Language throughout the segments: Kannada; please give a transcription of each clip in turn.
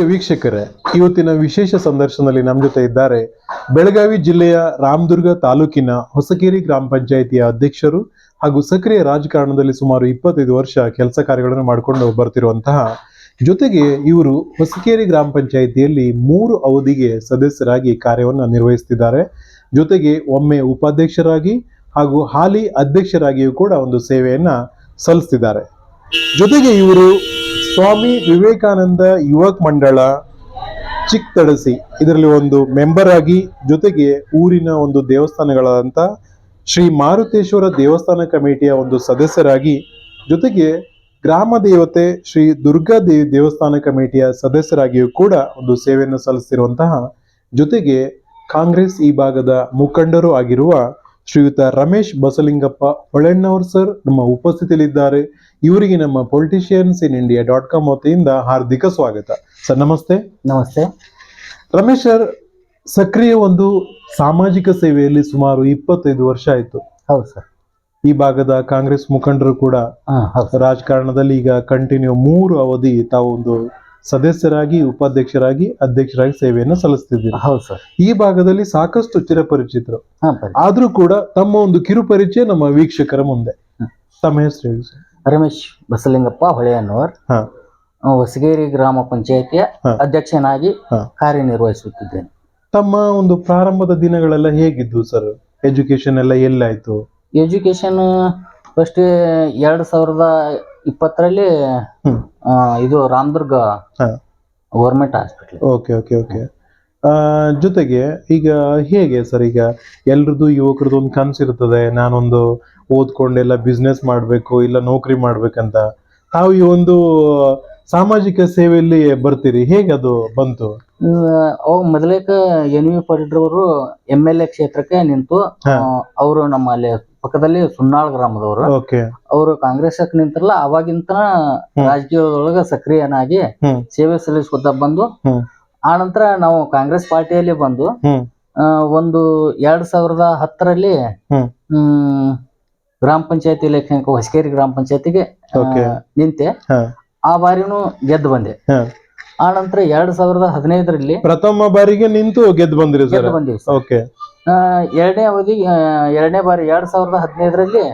ಪ್ರೀತಿಯ ವೀಕ್ಷಕರೇ, ಇವತ್ತಿನ ವಿಶೇಷ ಸಂದರ್ಶನದಲ್ಲಿ ನಮ್ಮ ಜೊತೆ ಇದ್ದಾರೆ ಬೆಳಗಾವಿ ಜಿಲ್ಲೆಯ ರಾಮದುರ್ಗ ತಾಲೂಕಿನ ಹೊಸಕೇರಿ ಗ್ರಾಮ ಪಂಚಾಯಿತಿಯ ಅಧ್ಯಕ್ಷರು ಹಾಗೂ ಸಕ್ರಿಯ ರಾಜಕಾರಣದಲ್ಲಿ ಸುಮಾರು ಇಪ್ಪತ್ತೈದು ವರ್ಷ ಕೆಲಸ ಕಾರ್ಯಗಳನ್ನು ಮಾಡಿಕೊಂಡು ಬರ್ತಿರುವಂತಹ ಜೊತೆಗೆ ಇವರು ಹೊಸಕೇರಿ ಗ್ರಾಮ ಪಂಚಾಯಿತಿಯಲ್ಲಿ ಮೂರು ಅವಧಿಗೆ ಸದಸ್ಯರಾಗಿ ಕಾರ್ಯವನ್ನು ನಿರ್ವಹಿಸುತ್ತಿದ್ದಾರೆ ಜೊತೆಗೆ ಒಮ್ಮೆ ಉಪಾಧ್ಯಕ್ಷರಾಗಿ ಹಾಗೂ ಹಾಲಿ ಅಧ್ಯಕ್ಷರಾಗಿಯೂ ಕೂಡ ಒಂದು ಸೇವೆಯನ್ನ ಸಲ್ಲಿಸ್ತಿದ್ದಾರೆ. ಜೊತೆಗೆ ಇವರು ಸ್ವಾಮಿ ವಿವೇಕಾನಂದ ಯುವಕ್ ಮಂಡಳ ಚಿಕ್ಕತಡಸಿ ಇದರಲ್ಲಿ ಒಂದು ಮೆಂಬರ್ ಆಗಿ ಜೊತೆಗೆ ಊರಿನ ಒಂದು ದೇವಸ್ಥಾನಗಳಾದಂಥ ಶ್ರೀ ಮಾರುತೇಶ್ವರ ದೇವಸ್ಥಾನ ಕಮಿಟಿಯ ಒಂದು ಸದಸ್ಯರಾಗಿ ಜೊತೆಗೆ ಗ್ರಾಮ ದೇವತೆ ಶ್ರೀ ದುರ್ಗಾ ದೇವಿ ದೇವಸ್ಥಾನ ಕಮಿಟಿಯ ಸದಸ್ಯರಾಗಿಯೂ ಕೂಡ ಒಂದು ಸೇವೆಯನ್ನು ಸಲ್ಲಿಸಿರುವಂತಹ ಜೊತೆಗೆ ಕಾಂಗ್ರೆಸ್ ಈ ಭಾಗದ ಮುಖಂಡರು ಆಗಿರುವ ಶ್ರೀಯುತ ರಮೇಶ್ ಬಸಲಿಂಗಪ್ಪ ಹೊಳೆಣ್ಣವರ್ ಸರ್ ನಮ್ಮ ಉಪಸ್ಥಿತಿಯಲ್ಲಿದ್ದಾರೆ. ಇವರಿಗೆ ನಮ್ಮ politicians in India dot com ವತಿಯಿಂದ ಹಾರ್ದಿಕ ಸ್ವಾಗತ. ಸರ್ ನಮಸ್ತೆ. ನಮಸ್ತೆ. ರಮೇಶ್ ಸರ್ ಸಕ್ರಿಯ ಒಂದು ಸಾಮಾಜಿಕ ಸೇವೆಯಲ್ಲಿ ಸುಮಾರು ಇಪ್ಪತ್ತೈದು ವರ್ಷ ಆಯ್ತು. ಹೌದು ಸರ್ ಈ ಭಾಗದ ಕಾಂಗ್ರೆಸ್ ಮುಖಂಡರು ಕೂಡ ರಾಜಕಾರಣದಲ್ಲಿ ಈಗ ಕಂಟಿನ್ಯೂ ಮೂರು ಅವಧಿ ತಾವು ಒಂದು ಸದಸ್ಯರಾಗಿ ಉಪಾಧ್ಯಕ್ಷರಾಗಿ ಅಧ್ಯಕ್ಷರಾಗಿ ಸೇವೆಯನ್ನು ಸಲ್ಲಿಸ್ತಿದ್ದೀರಿ. ಹೌದು ಸರ್. ಈ ಭಾಗದಲ್ಲಿ ಸಾಕಷ್ಟು ಚಿರಪರಿಚಿತರು. ಆದ್ರೂ ಕೂಡ ತಮ್ಮ ಒಂದು ಕಿರುಪರಿಚಯ ನಮ್ಮ ವೀಕ್ಷಕರ ಮುಂದೆ. ತಮ್ಮ ಹೆಸರು ಹೇಳಿ ಸರ್. ರಮೇಶ್ ಬಸಲಿಂಗಪ್ಪ ಹೊಳೆಯನ್ನವರ್ ಹೊಸಗೇರಿ ಗ್ರಾಮ ಪಂಚಾಯತಿಯ ಅಧ್ಯಕ್ಷನಾಗಿ. ಕಾರ್ಯನಿರ್ವಹಿಸುತ್ತಿದ್ದೇನೆ. ತಮ್ಮ ಒಂದು ಪ್ರಾರಂಭದ ದಿನಗಳೆಲ್ಲ ಹೇಗಿದ್ದು ಸರ್? ಎಜುಕೇಶನ್ ಎಲ್ಲ ಎಲ್ಲಾಯ್ತು? ಎಜುಕೇಶನ್ ಫಸ್ಟ್ ಎರಡ್ ಸಾವಿರದ ಇಪ್ಪತ್ತರಲ್ಲಿ ಇದು Ramdurg. Government hospital okay okay okay. ಜೊತೆಗೆ ಈಗ ಹೇಗೆ ಸರ್ ಈಗ ಎಲ್ರದ್ದು ಯುವಕರದ್ದು ಒಂದು ಕನಸಿರ್ತದೆ ನಾನೊಂದು ಓದ್ಕೊಂಡೆಲ್ಲ ಬಿಸ್ನೆಸ್ ಮಾಡಬೇಕು ಇಲ್ಲ ನೌಕರಿ ಮಾಡ್ಬೇಕಂತ. ತಾವು ಈ ಒಂದು ಸಾಮಾಜಿಕ ಸೇವೆಯಲ್ಲಿ ಬರ್ತೀರಿ ಹೇಗೆ ಅದು ಬಂತು? ಅವಾಗ ಮೊದಲೇಕ ಎನ್ ವಿ ಅವರು ಎಂ ಎಲ್ ಎ ಕ್ಷೇತ್ರಕ್ಕೆ ನಿಂತು ಅವರು ನಮ್ಮ ಅಲ್ಲಿ ಪಕ್ಕದಲ್ಲಿ ಸುನ್ನಾಳ್ ಗ್ರಾಮದವರು. ಓಕೆ. ಅವರು ಕಾಂಗ್ರೆಸ್ ನಿಂತಿರಲ್ಲ ಅವಾಗಿಂತ. ರಾಜಕೀಯದೊಳಗ ಸಕ್ರಿಯನಾಗಿ ಸೇವೆ ಸಲ್ಲಿಸ್ಕೊತ ಬಂದು ಆನಂತರ ಆ ನಂತರ ನಾವು ಕಾಂಗ್ರೆಸ್ ಪಾರ್ಟಿಯಲ್ಲಿ ಬಂದು ಒಂದು ಎರಡ್ ಸಾವಿರದ ಹತ್ತರಲ್ಲಿ ಗ್ರಾಮ ಪಂಚಾಯತಿ ಎಲೆಕ್ಷನ್ ಹೊಸಕೇರಿ ಗ್ರಾಮ ಪಂಚಾಯತಿಗೆ ನಿಂತೆ ಆ ಬಾರಿನೂ ಗೆದ್ದು ಬಂದೆ. ಆ ನಂತರ ಎರಡ್ ಸಾವಿರದ ಹದಿನೈದರಲ್ಲಿ ಪ್ರಥಮ ಬಾರಿಗೆ ನಿಂತು ಗೆದ್ದು ಬಂದ್ರಿ ಸರ್? ಗೆದ್ದು ಬಂದಿವಿ ಎರಡನೇ ಅವಧಿ ಎರಡನೇ ಬಾರಿ ಎರಡ್ ಸಾವಿರದ ಹದಿನೈದರಲ್ಲಿ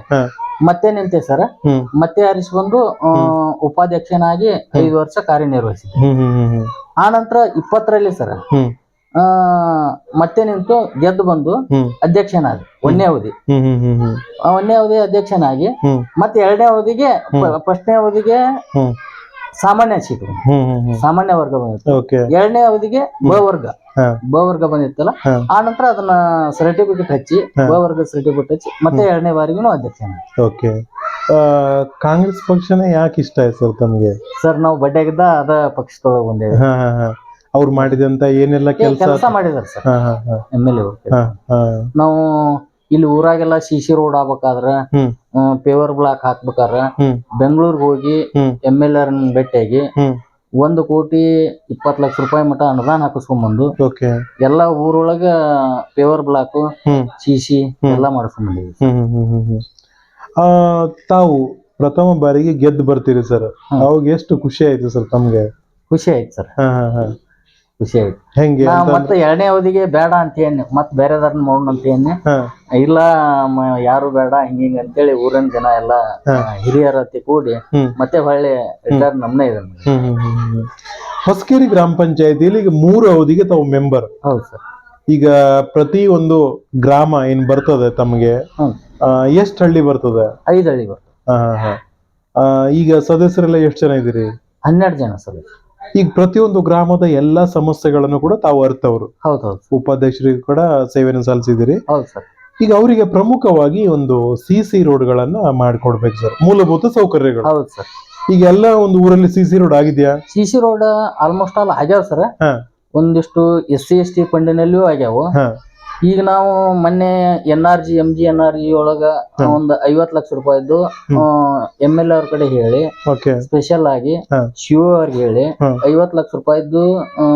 ಮತ್ತೆ ನಿಂತೆ ಸರ್. ಮತ್ತೆ ಆರಿಸಿಕೊಂಡು ಉಪಾಧ್ಯಕ್ಷನಾಗಿ ಐದು ವರ್ಷ ಕಾರ್ಯನಿರ್ವಹಿಸಿದ್ದೆ. ಆ ನಂತರ ಇಪ್ಪತ್ತರಲ್ಲಿ ಸರ್ ಮತ್ತೆ ನಿಂತು ಗೆದ್ದು ಬಂದು ಅಧ್ಯಕ್ಷನಾದ. ಅಧ್ಯಕ್ಷನಾಗಿ ಒಂದನೇ ಅವಧಿ. ಒಂದನೇ ಅವಧಿ ಅಧ್ಯಕ್ಷನಾಗಿ ಮತ್ತೆ ಎರಡನೇ ಅವಧಿಗೆ ಫಸ್ಟ್ನೇ ಅವಧಿಗೆ ಸಾಮಾನ್ಯ ಸೀಟು ಸಾಮಾನ್ಯ ವರ್ಗ ಬಂದಿತ್ತು. ಎರಡನೇ ಅವಧಿಗೆ ಬ ವರ್ಗ. ಬ ವರ್ಗ ಬಂದಿತ್ತಲ್ಲ? ಆ ನಂತರ ಅದನ್ನ ಸರ್ಟಿಫಿಕೇಟ್ ಹಚ್ಚಿ ಬ ವರ್ಗ ಸರ್ಟಿಫಿಕೇಟ್ ಹಚ್ಚಿ ಮತ್ತೆ ಎರಡನೇ ಬಾರಿಗೂ ಅಧ್ಯಕ್ಷ ಓಕೆ ಕಾಂಗ್ರೆಸ್ ಪಕ್ಷನೇ ಯಾಕೆ ಇಷ್ಟ ಆಯ್ತು ಸರ್ ತಮಗೆ? ಸರ್ ನಾವು ಬಡ್ಡೆಗಿದ್ದ ಅದ ಪಕ್ಷದೊಳಗೆ ಬಂದೇವೆ ಅವ್ರು ಮಾಡಿದಂತ ಏನೆಲ್ಲ ಕೆಲಸ ಮಾಡಿದಾರೆ ಸರ್. ಎಂ ಎಲ್ ಎ ನಾವು ಇಲ್ಲಿ ಊರಾಗೆಲ್ಲ ಸಿ ಸಿ ರೋಡ್ ಆಗ್ಬೇಕಾದ್ರ ಪೇವರ್ ಬ್ಲಾಕ್ ಹಾಕ್ಬೇಕಾದ್ರ ಹ್ಮ್. ಬೆಂಗಳೂರಿಗೆ ಹೋಗಿ ಎಂ ಎಲ್ ಆರ್ ಭೇಟಿಯಾಗಿ ಒಂದು ಕೋಟಿ ಇಪ್ಪತ್ತು ಲಕ್ಷ ರೂಪಾಯಿ ಮಟ ಅನುದಾನ ಹಾಕಿಸ್ಕೊಂಡ್ಬಂದು ಓಕೆ. ಎಲ್ಲ ಊರೊಳಗ paver block CC C C ಎಲ್ಲ ಆ, ತಾವು ಪ್ರಥಮ ಬಾರಿಗೆ ಗೆದ್ದು ಬರ್ತೀರಿ ಸರ್. ಅವಾಗ ಎಷ್ಟು ಖುಷಿ ಆಯ್ತು ಸರ್ ತಮ್ಗೆ? ಖುಷಿ ಆಯ್ತು ಸರ್. ಖುಷಿ ಆಯ್ತು ಹೆಂಗೆ ನಾ ಮತ್ತೆ ಎರಡನೇ ಅವಧಿಗೆ ಬೇಡ ಅಂತ ಏನಿ ಮತ್ತೆ ಬೇರೆದಾರನ್ನ ನೋಡೋಣ ಅಂತ ಏನ್ ಇಲ್ಲ ಮ- ಯಾರು ಬೇಡ ಹಿಂಗ ಹಿಂಗ ಅಂತೇಳಿ ಊರಿನ ಜನ ಎಲ್ಲ. ಹಿರಿಯರ ಹತ್ತಿ ಕೂಡಿ ಹ್ಮ್. ಮತ್ತೆ ಹೊಳ್ಳಿ ರಿಟರ್ನ್ ನಮ್ನೇ ಇದೆ ಹ್ಮ್ ಹ್ಮ್ ಹ್ಮ್ ಹ್ಮ್. ಹೊಸಕೇರಿ ಗ್ರಾಮ ಪಂಚಾಯತಿಯಲ್ಲಿ ಈಗ ಮೂರು ಅವಧಿಗೆ ತಾವು ಮೆಂಬರ್ ಹೌದು ಸರ್. ಈಗ ಪ್ರತಿ ಒಂದು ಗ್ರಾಮ ಏನ್ ಬರ್ತದೆ ತಮಗೆ? ಹ್ಮ್. ಎಷ್ಟು ಹಳ್ಳಿ ಬರ್ತದೆ? ಐದು ಹಳ್ಳಿ ಬರ್ತದೆ. ಹಾ ಹಾ ಹಾ. ಆ, ಈಗ ಸದಸ್ಯರೆಲ್ಲ ಎಷ್ಟು ಜನ ಇದ್ದೀರಿ? ಹನ್ನೆರಡು ಜನ ಸರ್ ಈಗ ಪ್ರತಿಯೊಂದು ಗ್ರಾಮದ ಎಲ್ಲಾ ಸಮಸ್ಯೆಗಳನ್ನು ಕೂಡ ತಾವು ಅರ್ಥವರು ಹೌದು ಉಪಾಧ್ಯಕ್ಷರಿಗೆ ಕೂಡ ಸೇವೆಯನ್ನು ಸಲ್ಲಿಸಿದಿರಿ ಹೌದು ಸರ್. ಈಗ ಅವರಿಗೆ ಪ್ರಮುಖವಾಗಿ ಒಂದು ಸಿ ಸಿ ರೋಡ್ಗಳನ್ನ ಮಾಡ್ಕೊಡ್ಬೇಕು ಸರ್. ಮೂಲಭೂತ ಸೌಕರ್ಯಗಳು. ಹೌದು ಸರ್. ಈಗ ಎಲ್ಲ ಒಂದು ಊರಲ್ಲಿ ಸಿ ಸಿ ರೋಡ್ ಆಗಿದೆಯಾ? C C road almost all ಆಗ್ಯಾವ ಸರ್. ಹಾ. ಒಂದಿಷ್ಟು ಎಸ್ ಸಿ ಎಸ್ ಟಿ ಫಂಡಿನಲ್ಲಿಯೂ ಆಗ್ಯಾವ. ಈಗ ನಾವು ಮೊನ್ನೆ N R G M G N R G ಒಳಗ ಒಂದು ಐವತ್ ಲಕ್ಷ ರೂಪಾಯಿದ್ದು ಎಂ ಎಲ್ ಅವ್ರ ಕಡೆ ಹೇಳಿ ಓಕೆ. ಸ್ಪೆಷಲ್ ಆಗಿ ಹಾ. ಶಿವ ಅವ್ರಿಗೆ ಹೇಳಿ. ಐವತ್ ಲಕ್ಷ ರೂಪಾಯಿದ್ದು ಆ,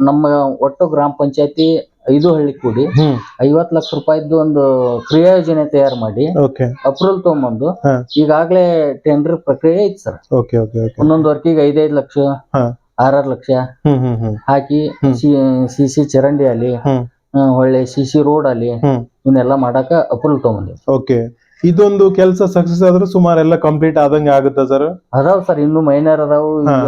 ನಮ್ಮ ಒಟ್ಟು ಗ್ರಾಮ ಪಂಚಾಯತಿ ಐದು ಹಳ್ಳಿ ಕೂಡಿ ಹ್ಮ್. ಐವತ್ ಲಕ್ಷ ರೂಪಾಯಿದ್ದು ಒಂದು ಕ್ರಿಯಾ ಯೋಜನೆ ತಯಾರು ಮಾಡಿ ಓಕೆ. ಅಪ್ರೂವಲ್ ತಗೊಂಬಂದು ಹಾ. ಈಗಾಗಲೇ ಟೆಂಡರ್ ಪ್ರಕ್ರಿಯೆ ಐತಿ ಸರ್. Okay okay okay. ಒಂದೊಂದು ವರ್ಕಿಗೆ ಐದೈದು ಲಕ್ಷ ಆರ್ ಆರ್ ಲಕ್ಷ ಹ್ಮ್ ಹ್ಮ್ ಹ್ಮ್. ಹಾಕಿ. ಸಿ ಸಿ ಚರಂಡಿ ಅಲ್ಲಿ ಹ್ಮ್. ಆ, ಹೊಳ್ಳಿ ಸಿ ಸಿ ರೋಡ್ ಅಲ್ಲಿ ಹ್ಮ್. ಇವನ್ನೆಲ್ಲ ಮಾಡಾಕ ಅಪ್ರೂವಲ್ ತಗೊಂಬಂದಿವಿ ಓಕೆ. ಇದೊಂದು ಕೆಲಸ ಸಕ್ಸಸ್ ಆದ್ರೆ ಸುಮಾರು ಎಲ್ಲ ಕಂಪ್ಲೀಟ್ ಆದಂಗೆ ಆಗುತ್ತಾ ಸರ್ ಅದಾವ್ ಸರ್ ಇನ್ನು ಮೈನರ್ ಅದಾವು ಈಗ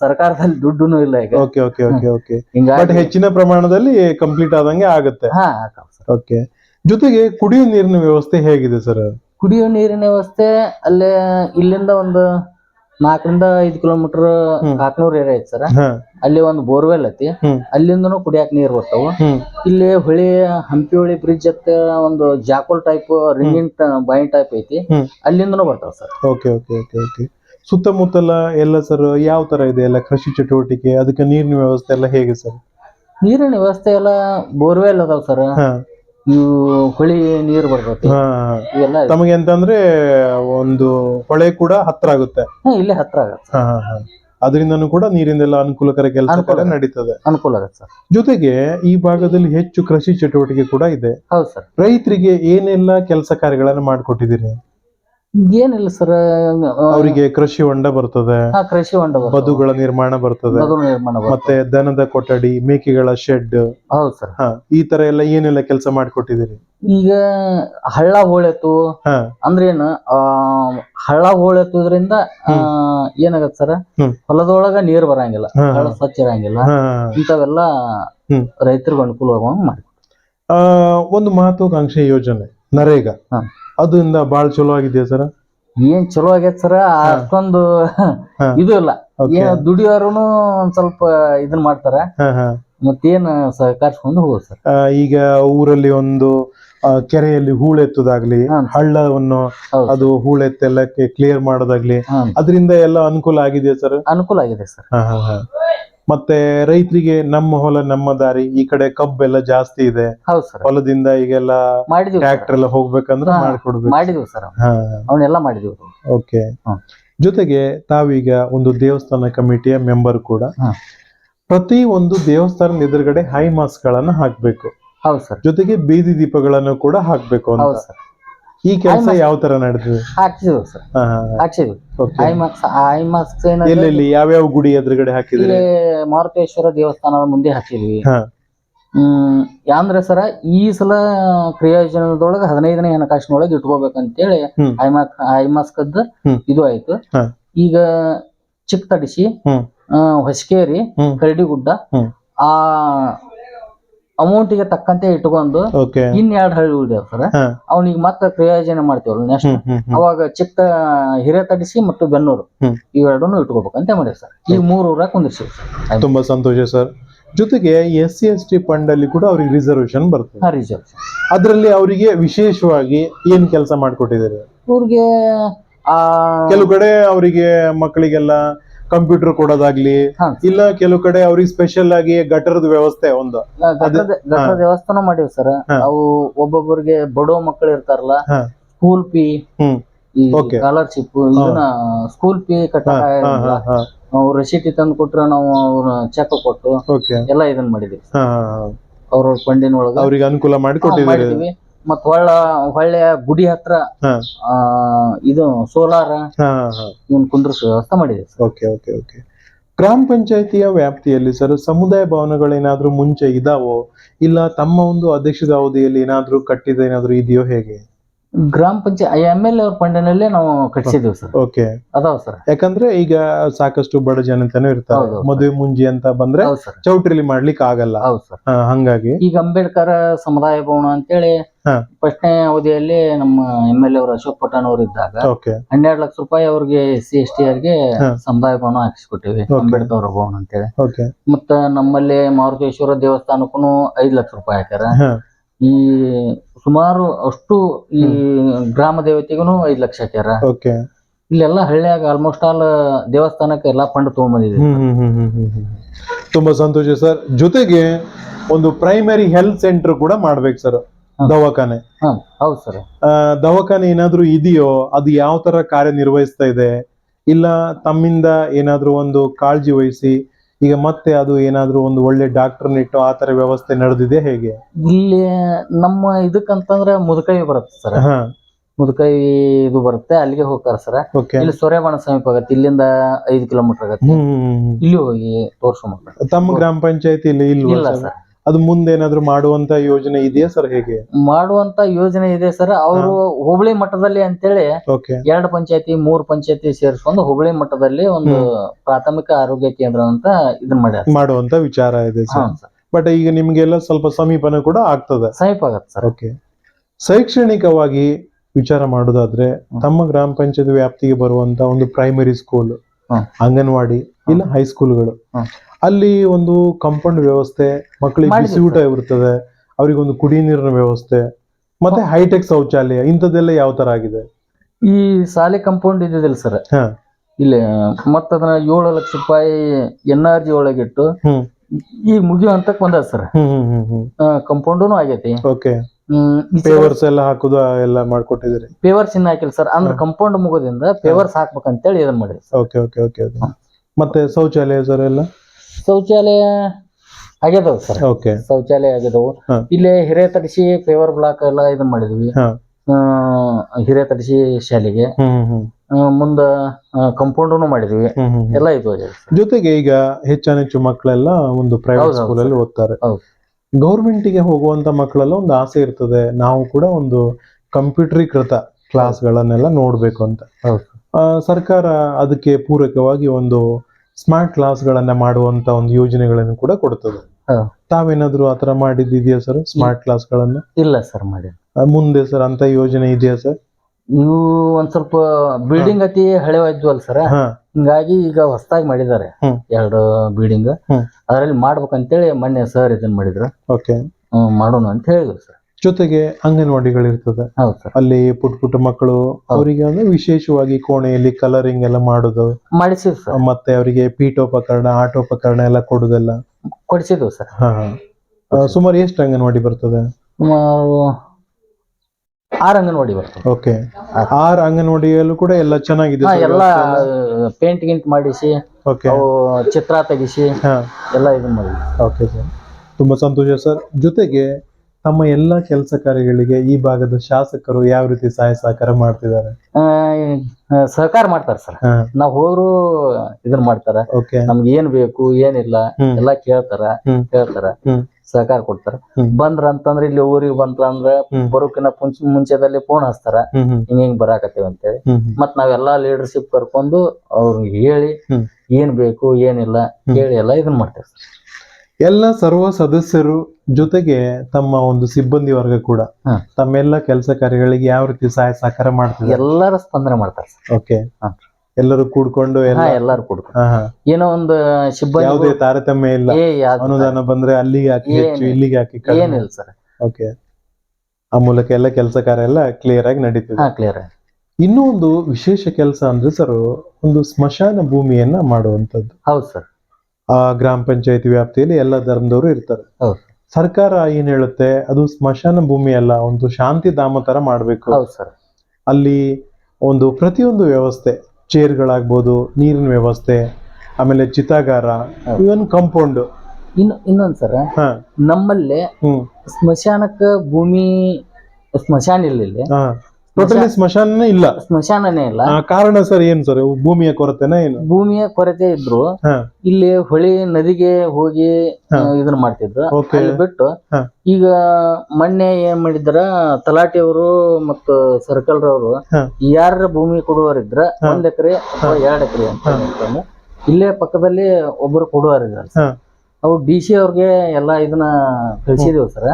ಸರ್ಕಾರದಲ್ಲಿ ದುಡ್ಡುನು ಇಲ್ಲ ಈಗ. Okay okay okay okay. But ಹಿಂಗಾಗಿ ಹೆಚ್ಚಿನ ಪ್ರಮಾಣದಲ್ಲಿ ಕಂಪ್ಲೀಟ್ ಆದಂಗೆ ಆಗುತ್ತೆ. ಹಾ ಆಕಾವ್ sir. ಓಕೆ. ಜೊತೆಗೆ ಕುಡಿಯುವ ನೀರಿನ ವ್ಯವಸ್ಥೆ ಹೇಗಿದೆ ಸರ್ ಕುಡಿಯೋ ನೀರಿನ ವ್ಯವಸ್ಥೆ ಅಲ್ಲೇ ಇಲ್ಲಿಂದ ಒಂದು ನಾಲ್ಕರಿಂದ ಐದ್ ಕಿಲೋಮೀಟರ್. ಕಾಕ್ನೂರ್ ಏರಿಯಾ ಐತಿ ಸರ್ ಅಲ್ಲಿ ಒಂದು ಬೋರ್ವೆಲ್ ಐತಿ. ಅಲ್ಲಿಂದನು ಕುಡಿಯಾಕ ನೀರ್ ಬರ್ತಾವ. ಇಲ್ಲಿ ಹೊಳಿ ಹಂಪಿ ಹೊಳಿ ಬ್ರಿಡ್ಜ್ ಅಂತ ಒಂದು ಜಾಕೋಲ್ ಟೈಪ್ ರಿಂಗಿಂಗ್ ಬಾಯಿ ಟೈಪ್ ಐತಿ. ಅಲ್ಲಿಂದನು ಬರ್ತಾವ sir okay okay okay okay. ಸುತ್ತಮುತ್ತಲ ಎಲ್ಲ ಸರ್ ಯಾವ ತರ ಇದೆ ಎಲ್ಲ ಕೃಷಿ ಚಟುವಟಿಕೆ ಅದಕ್ಕೆ ನೀರಿನ ವ್ಯವಸ್ಥೆ ಎಲ್ಲ ಹೇಗೆ ಸರ್ ನೀರಿನ ವ್ಯವಸ್ಥೆ ಎಲ್ಲ ಬೋರ್ವೆಲ್ ಅದಾವ ಸರ್ ಇವು ಹೊಳಿ ನೀರ್ ಬರ್ತೈತಿ. ಹಾ. ಇವೆಲ್ಲ ಇದೆ. ತಮಗೆ ಅಂತಂದ್ರೆ ಒಂದು ಹೊಳೆ ಕೂಡ ಹತ್ರ ಆಗುತ್ತೆ. ಹಾ, ಇಲ್ಲೇ ಹತ್ರ ಆಗುತ್ತೆ. ಹಾ ಹಾ ಹಾ. ಅದರಿಂದನೂ ಕೂಡ ನೀರಿಂದೆಲ್ಲ ಅನುಕೂಲಕರ ಕೆಲಸ ಅನುಕೂಲ. ನಡೀತದೆ. ಅನುಕೂಲ ಆಗತ್ತೆ ಸರ್. ಜೊತೆಗೆ ಈ ಭಾಗದಲ್ಲಿ ಹೆಚ್ಚು ಕೃಷಿ ಚಟುವಟಿಕೆ ಕೂಡ ಇದೆ. ಹೌದು ಸರ್. ರೈತರಿಗೆ ಏನೆಲ್ಲ ಕೆಲಸ ಕಾರ್ಯಗಳನ್ನು ಮಾಡಿಕೊಟ್ಟಿದ್ದೀರಿ? ಏನಿಲ್ಲ ಸರ್ ಅವರಿಗೆ ಕೃಷಿ ಹೊಂಡ ಬರ್ತದೆ ಕೃಷಿ ಹೊಂಡ. ಬದುಗಳ ನಿರ್ಮಾಣ ಬರ್ತದೆ ನಿರ್ಮಾಣ ಮತ್ತೆ ದನದ ಕೊಠಡಿ ಮೇಕೆಗಳ ಶೆಡ್ ಹೌದು ಸರ್. ಈ ತರ ಎಲ್ಲ ಏನೆಲ್ಲ ಕೆಲಸ ಮಾಡಿಕೊಟ್ಟಿದ್ದೀರಿ? ಈಗ ಹಳ್ಳ ಹೋಳೆತು ಹಾ. ಅಂದ್ರೆ ಏನು ಆ ಹಳ್ಳ ಹೋಳೆತ್ತುದ್ರಿಂದ ಏನಾಗತ್ ಏನಾಗತ್ತೆ ಸರ್. ಹೊಲದೊಳಗ ನೀರ್ ಬರಂಗಿಲ್ಲ ಹಳ್ಳ ಸ್ವಚ್ಛ ಇರಂಗಿಲ್ಲ. ಇಂಥವೆಲ್ಲ ರೈತರಿಗೆ ಅನುಕೂಲ ಆಗುವಂಗ್ ಮಾಡಿ ಒಂದು ಮಹತ್ವಾಕಾಂಕ್ಷೆ ಯೋಜನೆ ನರೇಗಾ. ಅದರಿಂದ ಬಹಳ ಚಲೋ ಆಗಿದೆ ಸರ್? ಏನ್ ಚಲೋ ಆಗೈತೆ ಸರ್ ಅಷ್ಟೊಂದು ಇದು ಇಲ್ಲ. ದುಡಿಯೋರು ಏನ್ ದುಡಿಯೋರುನು ಒಂದ್ ಸ್ವಲ್ಪ ಇದನ್ ಮಾಡ್ತಾರ. ಮತ್ತೇನ ಸಹಕರಿಸ್ಕೊಂಡು ಹೋಗುದು ಸರ್. ಈಗ ಊರಲ್ಲಿ ಒಂದು ಆ, ಕೆರೆಯಲ್ಲಿ ಹೂಳೆತ್ತುದಾಗ್ಲಿ ಹಾ. ಹಳ್ಳವನ್ನು ಹೌದು. ಅದು ಹೂಳೆತ್ತೆಲ್ಲ ಕ್ಲಿಯರ್ ಮಾಡೋದಾಗ್ಲಿ ಹಾ. ಅದರಿಂದ ಎಲ್ಲ ಅನುಕೂಲ ಆಗಿದೆಯಾ ಸರ್? ಅನುಕೂಲ ಆಗಿದೆ ಸರ್. ಹಾ ಹಾ ಹಾ. ಮತ್ತೆ ರೈತರಿಗೆ ನಮ್ಮ ಹೊಲ ನಮ್ಮ ದಾರಿ ಈ ಕಡೆ ಕಬ್ಬೆಲ್ಲ ಜಾಸ್ತಿ ಇದೆ. ಹೌದು ಸರ್. ಹೊಲದಿಂದ ಈಗೆಲ್ಲ ಮಾಡಿದೀವಿ sir. ಟ್ರ್ಯಾಕ್ಟರ್ ಎಲ್ಲ ಹೋಗ್ಬೇಕಂದ್ರೆ ಹಾ. ಮಾಡ್ಕೊಡ್ಬೇಕು. ಮಾಡಿದೀವಿ ಸರ್ ಹಾ. ಅವನ್ನೆಲ್ಲ ಮಾಡಿದೀವಿ. ಓಕೆ. ಹ್ಮ್. ಜೊತೆಗೆ ತಾವೀಗ ಒಂದು ದೇವಸ್ಥಾನ ಕಮಿಟಿಯ ಮೆಂಬರ್ ಕೂಡ. ಹಾ. ಪ್ರತಿ ಒಂದು ದೇವಸ್ಥಾನದ ಎದುರುಗಡೆ ಹೈ ಮಾಸ್ಕ್ ಗಳನ್ನ ಹಾಕ್ಬೇಕು. ಹೌದು ಸರ್. ಜೊತೆಗೆ ಬೀದಿ ದೀಪಗಳನ್ನು ಕೂಡ ಹಾಕ್ಬೇಕು ಹೌದು ಅಂತ ಸರ್. ಈ ಕೆಲಸ ಯಾವ ತರ ನಡೆದಿದೆ ಹಾಕ್ಸಿದ್ವಿ ಸರ್. ಹಾಕ್ಸಿದ್ವಿ ಐ ಮಾರ್ಕ್ಸ್ ಐ ಮಾರ್ಕ್ಸ್ ಎಲ್ಲೆಲ್ಲಿ ಯಾವ್ಯಾವ ಗುಡಿ ಎದುರುಗಡೆ ಹಾಕಿದ್ರೆ? ಮಾರುತೇಶ್ವರ ದೇವಸ್ಥಾನದ ಮುಂದೆ ಹಾಕಿದ್ವಿ. ಹ್ಮ್ ಅಂದ್ರೆ ಸರ ಈ ಸಲ ಕ್ರಿಯಾಯೋಜನದೊಳಗ ಹದಿನೈದನೇ ಹಣಕಾಸಿನೊಳಗೆ ಇಟ್ಕೋಬೇಕಂತೇಳಿ ಹ್ಮ್. ಐ ಮಾರ್ಕ್ ಐ ಮಾಸ್ಕದ್ ಹ್ಮ್. ಇದು ಆಯ್ತು. ಈಗ ಚಿಕ್ಕ ತಡಿಸಿ ಹೊಸಕೇರಿ. ಕರಡಿಗುಡ್ಡ ಆ ಅಮೌಂಟಿಗೆ ತಕ್ಕಂತೆ ಇಟ್ಕೊಂಡು ಇನ್ ಎರಡ್ ಹಳ್ಳಿ ಉಳಿದೇವ್ ಸರ್ ಅವ್ನಿಗೆ ಮತ್ತೆ ಪ್ರಯೋಜನ ಮಾಡ್ತೇವಲ್ಲ ನೆಕ್ಸ್ಟ್ ಅವಾಗ ಚಿಕ್ಕ ಹಿರೇತಡಿಸಿ ಮತ್ತು ಬೆನ್ನೂರು. ಇವೆರಡನ್ನು ಇಟ್ಕೋಬೇಕಂತ ಮಾಡಿವಿ ಸರ್ ಈ ಮೂರು ಊರಾಗ ಕುಂದಿರ್ಸಿವಿ ತುಂಬಾ ಸಂತೋಷ ಸರ್ ಜೊತೆಗೆ S C S T fund ಅಲ್ಲಿ ಕೂಡ ಅವ್ರಿಗೆ ರಿಸರ್ವೇಶನ್ ಬರ್ತದೆ. ಅದರಲ್ಲಿ ಅವರಿಗೆ ವಿಶೇಷವಾಗಿ ಏನ್ ಕೆಲಸ ಮಾಡಿಕೊಟ್ಟಿದ್ದಾರೆ? ಅವ್ರಿಗೆ ಆ ಕೆಲವು ಕಡೆ ಅವರಿಗೆ ಮಕ್ಕಳಿಗೆಲ್ಲ ಕಂಪ್ಯೂಟರ್ ಕೊಡೋದಾಗ್ಲಿ. ಇಲ್ಲ ಕೆಲವು ಕಡೆ ಅವ್ರಿಗೆ ಸ್ಪೆಷಲ್ ಆಗಿ ಗಟರದ ವ್ಯವಸ್ಥೆ ಒಂದು. ಗಟರದ ವ್ಯವಸ್ಥೆನೂ ಮಾಡಿವಿ ಸರ್. ಅವು ಒಬ್ಬೊಬ್ಬರಿಗೆ ಬಡೋ ಮಕ್ಕಳು ಇರ್ತಾರಲ್ಲ ಸ್ಕೂಲ್ ಫೀ. ಸ್ಕಾಲರ್ಶಿಪ್ ಇದನ್ನ ಸ್ಕೂಲ್ ಫೀ ಕಟ್ಟಕ ಅವ್ರ ರಸೀಟಿ ತಂದು ಕೊಟ್ರೆ ನಾವು ಅವ್ರ ಚೆಕ್ ಕೊಟ್ಟು ಎಲ್ಲ ಇದನ್ನ ಮಾಡಿದ್ವಿ. ಅವ್ರವ್ರ ಫಂಡಿನ ಒಳಗ. ಅವ್ರಿಗೆ ಅನುಕೂಲ ಮಾಡಿ ಹಾ, ಮಾಡಿದೀವಿ. ಮತ್ ಹೊಳ್ಳ ಹೊಳ್ಳೆ ಗುಡಿ ಹತ್ರ ಆ, ಇದು ಸೋಲಾರ ಹಾ ಹಾ. ಇವನ್ ಕುಂದ್ರಿಸ ವ್ಯವಸ್ಥೆ ಮಾಡಿದೆ ಸರ್. Okay okay okay. ಗ್ರಾಮ ಪಂಚಾಯತಿಯ ವ್ಯಾಪ್ತಿಯಲ್ಲಿ ಸರ್ ಸಮುದಾಯ ಭವನಗಳೇನಾದ್ರೂ ಮುಂಚೆ ಇದಾವೋ? ಇಲ್ಲ ತಮ್ಮ ಒಂದು ಅಧ್ಯಕ್ಷದ ಅವಧಿಯಲ್ಲಿ ಏನಾದ್ರೂ ಕಟ್ಟಿದ ಏನಾದ್ರೂ ಇದೆಯೋ ಹೇಗೆ? ಗ್ರಾಮ ಪಂಚಾಯತ್ ಎಂ ಎಲ್ ಅವ್ರ ಫಂಡಿನಲ್ಲೇ ನಾವು ಕಟ್ಟಿಸಿದ್ವಿ ಸರ್. ಓಕೆ. ಅದಾವ ಸರ್. ಯಾಕಂದ್ರೆ ಈಗ ಸಾಕಷ್ಟು ಬಡ ಜನತೆನೂ ಇರ್ತಾರೆ. ಮದುವೆ ಮುಂಜಿ ಅಂತ ಬಂದ್ರೆ ಚೌಟ್ರಿಲಿ ಮಾಡ್ಲಿಕ್ಕೆ ಆಗಲ್ಲ. ಹೌದು ಸರ್. ಹಂಗಾಗಿ. ಈಗ ಅಂಬೇಡ್ಕರ್ ಸಮುದಾಯ ಭವನ ಅಂತೇಳಿ ಹೇಳಿ ಫಸ್ಟ್ನೇ ಅವಧಿಯಲ್ಲಿ ನಮ್ಮ ಎಂ ಎಲ್ ಎ ಅವರು ಅಶೋಕ್ ಪಠಾಣ್ ಅವರು ಇದ್ದಾಗ ಹನ್ನೆರಡು ಲಕ್ಷ ರೂಪಾಯಿ ಅವ್ರಿಗೆ ಎಸ್ ಸಿ ಎಸ್ ಟಿ ಅವರಿಗೆ ಸಮುದಾಯ ಭವನ ಹಾಕಿಸ್ಕೊಟ್ಟಿವಿ. ಅಂಬೇಡ್ಕರ್ ಅವರ ಭವನ ಅಂತೇಳಿ. ಮತ್ತ ನಮ್ಮಲ್ಲಿ ಮಾರುತೇಶ್ವರ ದೇವಸ್ಥಾನಕ್ಕೂ ಐದ್ ಲಕ್ಷ ರೂಪಾಯಿ ಹಾಕ್ಯಾರ. ಈ ಸುಮಾರು ಅಷ್ಟು ಈ ಗ್ರಾಮ ದೇವತೆಗೂ ಐದ್ ಲಕ್ಷ ಹಾಕ್ಯಾರ ಓಕೆ. ಇಲ್ಲೆಲ್ಲ ಹಳ್ಳಿಯಾಗ ಆಲ್ಮೋಸ್ಟ್ ಆಲ್ ದೇವಸ್ಥಾನಕ್ಕೆ ಎಲ್ಲಾ ಫಂಡ್ ತಗೊಂಡ್ಬಂದಿದೆ ಹ್ಮ್ ಹ್ಮ್ ಹ್ಮ್ ಹ್ಮ್ ಹ್ಮ್ ಹ್ಮ್. ತುಂಬಾ ಸಂತೋಷ ಸರ್. ಜೊತೆಗೆ ಒಂದು ಪ್ರೈಮರಿ ಹೆಲ್ತ್ ಸೆಂಟರ್ ಕೂಡ ಮಾಡ್ಬೇಕು ಸರ್. ದವಾಖಾನೆ. ಹಾ ಹೌದು ಸರ್. ಆ, ದವಾಖಾನೆ ಏನಾದ್ರೂ ಇದೆಯೋ ಅದು ಯಾವ ತರ ಕಾರ್ಯನಿರ್ವಹಿಸ್ತಾ ಇದೆ? ಇಲ್ಲ ತಮ್ಮಿಂದ ಏನಾದ್ರೂ ಒಂದು ಕಾಳಜಿ ವಹಿಸಿ ಈಗ ಮತ್ತೆ ಅದು ಏನಾದ್ರೂ ಒಂದು ಒಳ್ಳೆ ಡಾಕ್ಟರ್ ಇಟ್ಟು ಆ ತರ ವ್ಯವಸ್ಥೆ ನಡೆದಿದೆ ಹೇಗೆ? ಇಲ್ಲಿ ನಮ್ಮ ಇದಕ್ಕಂತಂದ್ರೆ ಮುದುಕೈ ಬರುತ್ತೆ ಸರ್. ಹಾ. ಮುದುಕೈ ಇದು ಬರುತ್ತೆ ಅಲ್ಲಿಗೆ ಹೋಗ್ತಾರೆ ಸರ್. ಓಕೆ. ಇಲ್ಲಿ ಸೊರೆಬಾಣ ಸಮೀಪ ಆಗತ್ತೆ ಇಲ್ಲಿಂದ ಐದು ಕಿಲೋಮೀಟರ್ ಆಗತ್ತೆ. ಇಲ್ಲಿ ಹೋಗಿ ತೋರ್ಸೋ ಮಕ್ಕಳು ತಮ್ಮ ಗ್ರಾಮ ಪಂಚಾಯತಿ ಇಲ್ಲಿ ಇಲ್ಲ ಇಲ್ವಾ ಸರ್? ಸರ್. ಅದು ಮುಂದೆ ಏನಾದ್ರು ಮಾಡುವಂತ ಯೋಜನೆ ಇದೆಯಾ ಸರ್ ಹೇಗೆ? ಮಾಡುವಂತ ಯೋಜನೆ ಇದೆ ಸರ್. ಅವರು ಹೋಬಳಿ ಮಟ್ಟದಲ್ಲಿ ಅಂತೇಳಿ ಓಕೆ. ಎರಡು ಪಂಚಾಯತಿ ಮೂರು ಪಂಚಾಯತಿ ಸೇರಿಸ್ಕೊಂಡು ಹುಬ್ಳಿ ಮಟ್ಟದಲ್ಲಿ ಒಂದು ಪ್ರಾಥಮಿಕ ಆರೋಗ್ಯ ಕೇಂದ್ರ ಅಂತ ಇದನ್ನ ಮಾಡ್ಯಾರ ಮಾಡುವಂತ ವಿಚಾರ ಇದೆ ಸರ್. ಸರ್. ಬಟ್ ಈಗ ನಿಮ್ಗೆಲ್ಲ ಸ್ವಲ್ಪ ಸಮೀಪನೂ ಕೂಡ ಆಗ್ತದೆ. ಸಮೀಪ ಆಗತ್ತೆ ಸರ್. ಓಕೆ ಶೈಕ್ಷಣಿಕವಾಗಿ ವಿಚಾರ ಮಾಡೋದಾದ್ರೆ ತಮ್ಮ ಗ್ರಾಮ ಪಂಚಾಯತ್ ವ್ಯಾಪ್ತಿಗೆ ಬರುವಂತ ಒಂದು ಪ್ರೈಮರಿ ಸ್ಕೂಲ್ ಹ್ಮ್. ಅಂಗನವಾಡಿ ಇಲ್ಲ ಹೈಸ್ಕೂಲ್ಗಳು. ಅಲ್ಲಿ ಒಂದು ಕಾಂಪೌಂಡ್ ವ್ಯವಸ್ಥೆ ಮಕ್ಕಳಿಗೆ ಬಿಸಿ ಊಟ ಇರ್ತದೆ ಅವರಿಗೆ ಒಂದು ಕುಡಿಯ ನೀರಿನ ವ್ಯವಸ್ಥೆ ಮತ್ತೆ ಹೈಟೆಕ್ ಶೌಚಾಲಯ ಇಂಥದ್ದೆಲ್ಲ ಯಾವ ತರ ಆಗಿದೆ? ಈ ಶಾಲೆ ಕಂಪೌಂಡ್ ಇದ್ದಿದ್ದಿಲ್ಲ ಸರ್. ಇಲ್ಲಿ ಮತ್ತ ಅದನ್ನ ಏಳು ಲಕ್ಷ ರೂಪಾಯಿ ಎನ್ ಆರ್ ಜಿ ಒಳಗಿಟ್ಟು ಈ ಈಗ ಮುಗಿಯೋ ಹಂತಕ್ ಬಂದ ಸರ್. ಹ್ಮ್ ಆಗೈತಿ. ಪೇವರ್ಸ್ ಎಲ್ಲ ಹಾಕುದು ಎಲ್ಲ ಮಾಡ್ಕೊಟ್ಟಿದ್ರಿ ಪೇವರ್ಸ್ ಇನ್ನ ಹಾಕಿಲ್ಲ ಸರ್. ಅಂದ್ರೆ ಕಂಪೌಂಡ್ ಮುಗೋದ್ರಿಂದ ಪೇವರ್ಸ್ ಹಾಕ್ಬೇಕಂತೇಳಿ ಇದನ್ನ ಓಕೆ ಓಕೆ ಓಕೆ ಓಕೆ ಮತ್ತೆ ಶೌಚಾಲಯ ಸರ್ ಎಲ್ಲ? ಶೌಚಾಲಯ ಆಗ್ಯದವು ಸರ್. ಓಕೆ ಶೌಚಾಲಯ ಆಗ್ಯದವು. ಇಲ್ಲಿ ಇಲ್ಲೇ ಹಿರೇ ತಡಿಸಿ ಪೇವರ್ ಬ್ಲಾಕ್ ಎಲ್ಲ ಇದನ್ನ ಮಾಡಿದ್ವಿ. ಹಿರೆ ಆ, ಹಿರೇ ತಡಿಸಿ ಶಾಲೆಗೆ. ಮುಂದ ಕಂಪೌಂಡನು ಮಾಡಿದ್ವಿ. ಎಲ್ಲ ಇದು ಜೊತೆಗೆ ಈಗ ಹೆಚ್ಚಾನ ಹೆಚ್ಚು ಮಕ್ಕಳೆಲ್ಲ ಒಂದು ಪ್ರೈವೇಟ್ ಸ್ಕೂಲ್ ಅಲ್ಲಿ ಓದ್ತಾರೆ. ಗೌರ್ಮೆಂಟ್ಗೆ ಹೋಗುವಂತ ಮಕ್ಕಳೆಲ್ಲ ಒಂದು ಆಸೆ ಇರ್ತದೆ. ನಾವು ಕೂಡ ಒಂದು ಕಂಪ್ಯೂಟರೀಕೃತ ಕ್ಲಾಸ್ ಗಳನ್ನೆಲ್ಲ ನೋಡ್ಬೇಕು ಅಂತ. ಸರ್ಕಾರ ಅದಕ್ಕೆ ಪೂರಕವಾಗಿ ಒಂದು ಸ್ಮಾರ್ಟ್ ಕ್ಲಾಸ್ ಗಳನ್ನ ಮಾಡುವಂತ ಒಂದು ಯೋಜನೆಗಳನ್ನು ಕೂಡ ಕೊಡ್ತದೆ. ತಾವೇನಾದ್ರು ಆತರ ಮಾಡಿದ್ದಿದೆಯಾ ಸರ್ ಸ್ಮಾರ್ಟ್ ಕ್ಲಾಸ್ ಗಳನ್ನ? ಇಲ್ಲ ಸರ್ ಮಾಡಿ ಮುಂದೆ ಸರ್ ಅಂತ ಯೋಜನೆ ಇದೆಯಾ ಸರ್? ಇವು ಒಂದ್ ಸ್ವಲ್ಪ ಬಿಲ್ಡಿಂಗ್ ಅತಿ ಹಳೆವಾದ್ವಲ್ ಸರ್. ಹಾ. ಹಿಂಗಾಗಿ ಈಗ ಹೊಸದಾಗಿ ಮಾಡಿದ್ದಾರೆ. ಎರಡು ಬಿಲ್ಡಿಂಗ್ ಅದರಲ್ಲಿ ಮಾಡ್ಬೇಕಂತೇಳಿ ಮೊನ್ನೆ ಸರ್ ಇದನ್ನ ಮಾಡಿದ್ರು. ಮಾಡೋಣ ಅಂತ ಹೇಳಿದ್ರು ಸರ್. ಜೊತೆಗೆ ಅಂಗನವಾಡಿಗಳಿರ್ತದೆ. ಹೌದು ಸರ್. ಅಲ್ಲಿ ಪುಟ್ ಪುಟ್ಟ ಮಕ್ಕಳು ಅವರಿಗೆ ಅಂದ್ರೆ ವಿಶೇಷವಾಗಿ ಕೋಣೆಯಲ್ಲಿ ಕಲರಿಂಗ್ ಎಲ್ಲ ಮಾಡೋದು. ಮಾಡಿಸಿದ್ವಿ ಸರ್. ಮತ್ತೆ ಅವರಿಗೆ ಪೀಠೋಪಕರಣ ಆಟೋಪಕರಣ ಎಲ್ಲ ಕೊಡುದೆಲ್ಲ. ಕೊಡಿಸಿದ್ವು ಸರ್. ಹಾ ಸುಮಾರು ಎಷ್ಟು ಅಂಗನವಾಡಿ ಬರ್ತದೆ? ಸುಮಾರು ಆರು ಅಂಗನವಾಡಿ ಬರ್ತದೆ. ಓಕೆ. ಆರ್ ಅಂಗನವಾಡಿಯಲ್ಲೂ ಕೂಡ ಎಲ್ಲ ಚೆನ್ನಾಗಿದೆ ಹಾ ಎಲ್ಲ ಪೇಂಟ್ ಗಿಂಟ್ ಮಾಡಿಸಿ ಓಕೆ. ಅವು ಚಿತ್ರ ತೆಗಿಸಿ ಹಾ. ಎಲ್ಲ ಇದು ಮಾಡಿ ಓಕೆ ಸರ್. ತುಂಬಾ ಸಂತೋಷ ಸರ್. ಜೊತೆಗೆ ತಮ್ಮ ಎಲ್ಲಾ ಕೆಲಸ ಕಾರ್ಯಗಳಿಗೆ ಈ ಭಾಗದ ಶಾಸಕರು ಯಾವ ರೀತಿ ಸಹಾಯ ಸಹಕಾರ ಮಾಡ್ತಿದ್ದಾರೆ? ಸಹಕಾರ ಮಾಡ್ತಾರ ಸರ್. ನಾವು ನಾವ್ ಹೋದ್ರು ಇದನ್ನ ಮಾಡ್ತಾರ. ಓಕೆ. ನಮ್ಗೆ ಏನ್ ಬೇಕು ಏನಿಲ್ಲ ಹ್ಮ್. ಎಲ್ಲಾ ಕೇಳ್ತಾರ ಹ್ಮ್. ಹ್ಮ್. ಸಹಕಾರ ಕೊಡ್ತಾರ. ಹ್ಮ್. ಬಂದ್ರ ಅಂತಂದ್ರ ಇಲ್ಲಿ ಊರಿಗೆ ಬಂತ ಅಂದ್ರ ಹ್ಮ್. ಬರೋಕಿನ ಮುಂಚೆ ಮುಂಚೆದಲ್ಲಿ ಫೋನ್ ಹಚ್ತಾರ. ಹ್ಮ್ ಹ್ಮ್. ಹಿಂಗ ಹಿಂಗ್ ಬರಾಕತ್ತೇವ ಅಂತೇಳಿ. ಹ್ಮ್ ಹ್ಮ್. ಮತ್ ನಾವೆಲ್ಲಾ ಲೀಡರ್ಶಿಪ್ ಕರ್ಕೊಂಡು ಅವ್ರಿಗೆ ಹೇಳಿ ಹ್ಮ್. ಏನ್ ಬೇಕು ಏನಿಲ್ಲ ಕೇಳಿ ಎಲ್ಲ ಇದನ್ನ ಮಾಡ್ತೇವೆ ಎಲ್ಲ ಸರ್ವ ಸದಸ್ಯರು ಜೊತೆಗೆ ತಮ್ಮ ಒಂದು ಸಿಬ್ಬಂದಿ ವರ್ಗ ಕೂಡ. ತಮ್ಮೆಲ್ಲ ಕೆಲಸ ಕಾರ್ಯಗಳಿಗೆ ಯಾವ ರೀತಿ ಸಹಾಯ ಸಹಕಾರ ಮಾಡ್ತಾರೆ ಎಲ್ಲರ ಸ್ಪಂದನೆ ಮಾಡ್ತಾರೆ ಓಕೆ ಎಲ್ಲರೂ ಕೂಡ್ಕೊಂಡು ಎಲ್ಲ ಎಲ್ಲಾರು ಹಾ. ಏನೋ ಒಂದು ಸಿಬ್ಬಂದಿ ಯಾವುದೇ ತಾರತಮ್ಯ ಇಲ್ಲ. ಅನುದಾನ ಬಂದ್ರೆ ಅಲ್ಲಿಗೆ ಹಾಕಿ ಹೆಚ್ಚು. ಇಲ್ಲಿಗೆ ಹಾಕಿ ಏನಿಲ್ಲ ಸರ್. ಓಕೆ ಆ ಮೂಲಕ ಎಲ್ಲ ಕೆಲಸ ಕಾರ್ಯ ಎಲ್ಲ ಕ್ಲಿಯರ್ ಆಗಿ ನಡೀತದೆ. ಕ್ಲಿಯರ್ ಇನ್ನೂ ಒಂದು ವಿಶೇಷ ಕೆಲಸ ಅಂದ್ರೆ ಸರ್ ಒಂದು ಸ್ಮಶಾನ ಭೂಮಿಯನ್ನ ಮಾಡುವಂತದ್ದು ಹೌದು ಸರ್. ಆ ಗ್ರಾಮ ಪಂಚಾಯತಿ ವ್ಯಾಪ್ತಿಯಲ್ಲಿ ಎಲ್ಲ ಧರ್ಮದವರು ಇರ್ತಾರೆ. ಹೌದು. ಸರ್ಕಾರ ಏನ್ ಹೇಳುತ್ತೆ? ಅದು ಸ್ಮಶಾನ ಭೂಮಿ ಅಲ್ಲ ಒಂದು ಶಾಂತಿ ಧಾಮ ತರ ಮಾಡ್ಬೇಕು. ಹೌದು ಸರ್. ಅಲ್ಲಿ ಒಂದು ಪ್ರತಿಯೊಂದು ವ್ಯವಸ್ಥೆ ಚೇರ್ಗಳಾಗ್ಬೋದು ನೀರಿನ ವ್ಯವಸ್ಥೆ ಆಮೇಲೆ ಚಿತಾಗಾರ. ಇವನ್ ಕಾಂಪೌಂಡ್ ಇನ್ನು ಇನ್ನೊಂದ್ ಸರ್ ಹಾ. ನಮ್ಮಲ್ಲಿ ಹ್ಮ್. ಸ್ಮಶಾನಕ್ಕ ಭೂಮಿ ಸ್ಮಶಾನ ಇರ್ಲಿಲ್ಲ. ಹಾ. ಟೋಟಲಿ ಸ್ಮಶಾನ ಇಲ್ಲ. ಸ್ಮಶಾನನೇ ಇಲ್ಲ. ಕಾರಣ ಸರ್ ಏನ್ ಸರ್? ಭೂಮಿಯ ಕೊರತೆನೇ ಏನು? ಭೂಮಿಯ ಕೊರತೆ ಇದ್ರು. ಇಲ್ಲಿ ಹೊಳಿ ನದಿಗೆ ಹೋಗಿ. ಇದನ್ನ ಮಾಡ್ತಿದ್ರು. ಅಲ್ಲಿ ಬಿಟ್ಟು. ಈಗ ಮೊನ್ನೆ ಏನ್ ಮಾಡಿದ್ರ ತಲಾಟಿಯವರು ಮತ್ತು ಸರ್ಕಲ್ ರವರು. ಯಾರ ಭೂಮಿ ಕೊಡುವರಿದ್ರ. ಒಂದ್ ಎಕರೆ ಅಥವಾ ಎರಡ್ ಎಕರೆ ಅಂತ ಇಲ್ಲೇ ಪಕ್ಕದಲ್ಲಿ ಒಬ್ಬರು ಕೊಡುವರಿದ್ದಾರೆ. ಅವ್ರು ಡಿ ಸಿ ಅವ್ರಿಗೆ ಎಲ್ಲಾ ಇದನ್ನ ಕಳ್ಸಿದೇವ್ ಸರ್.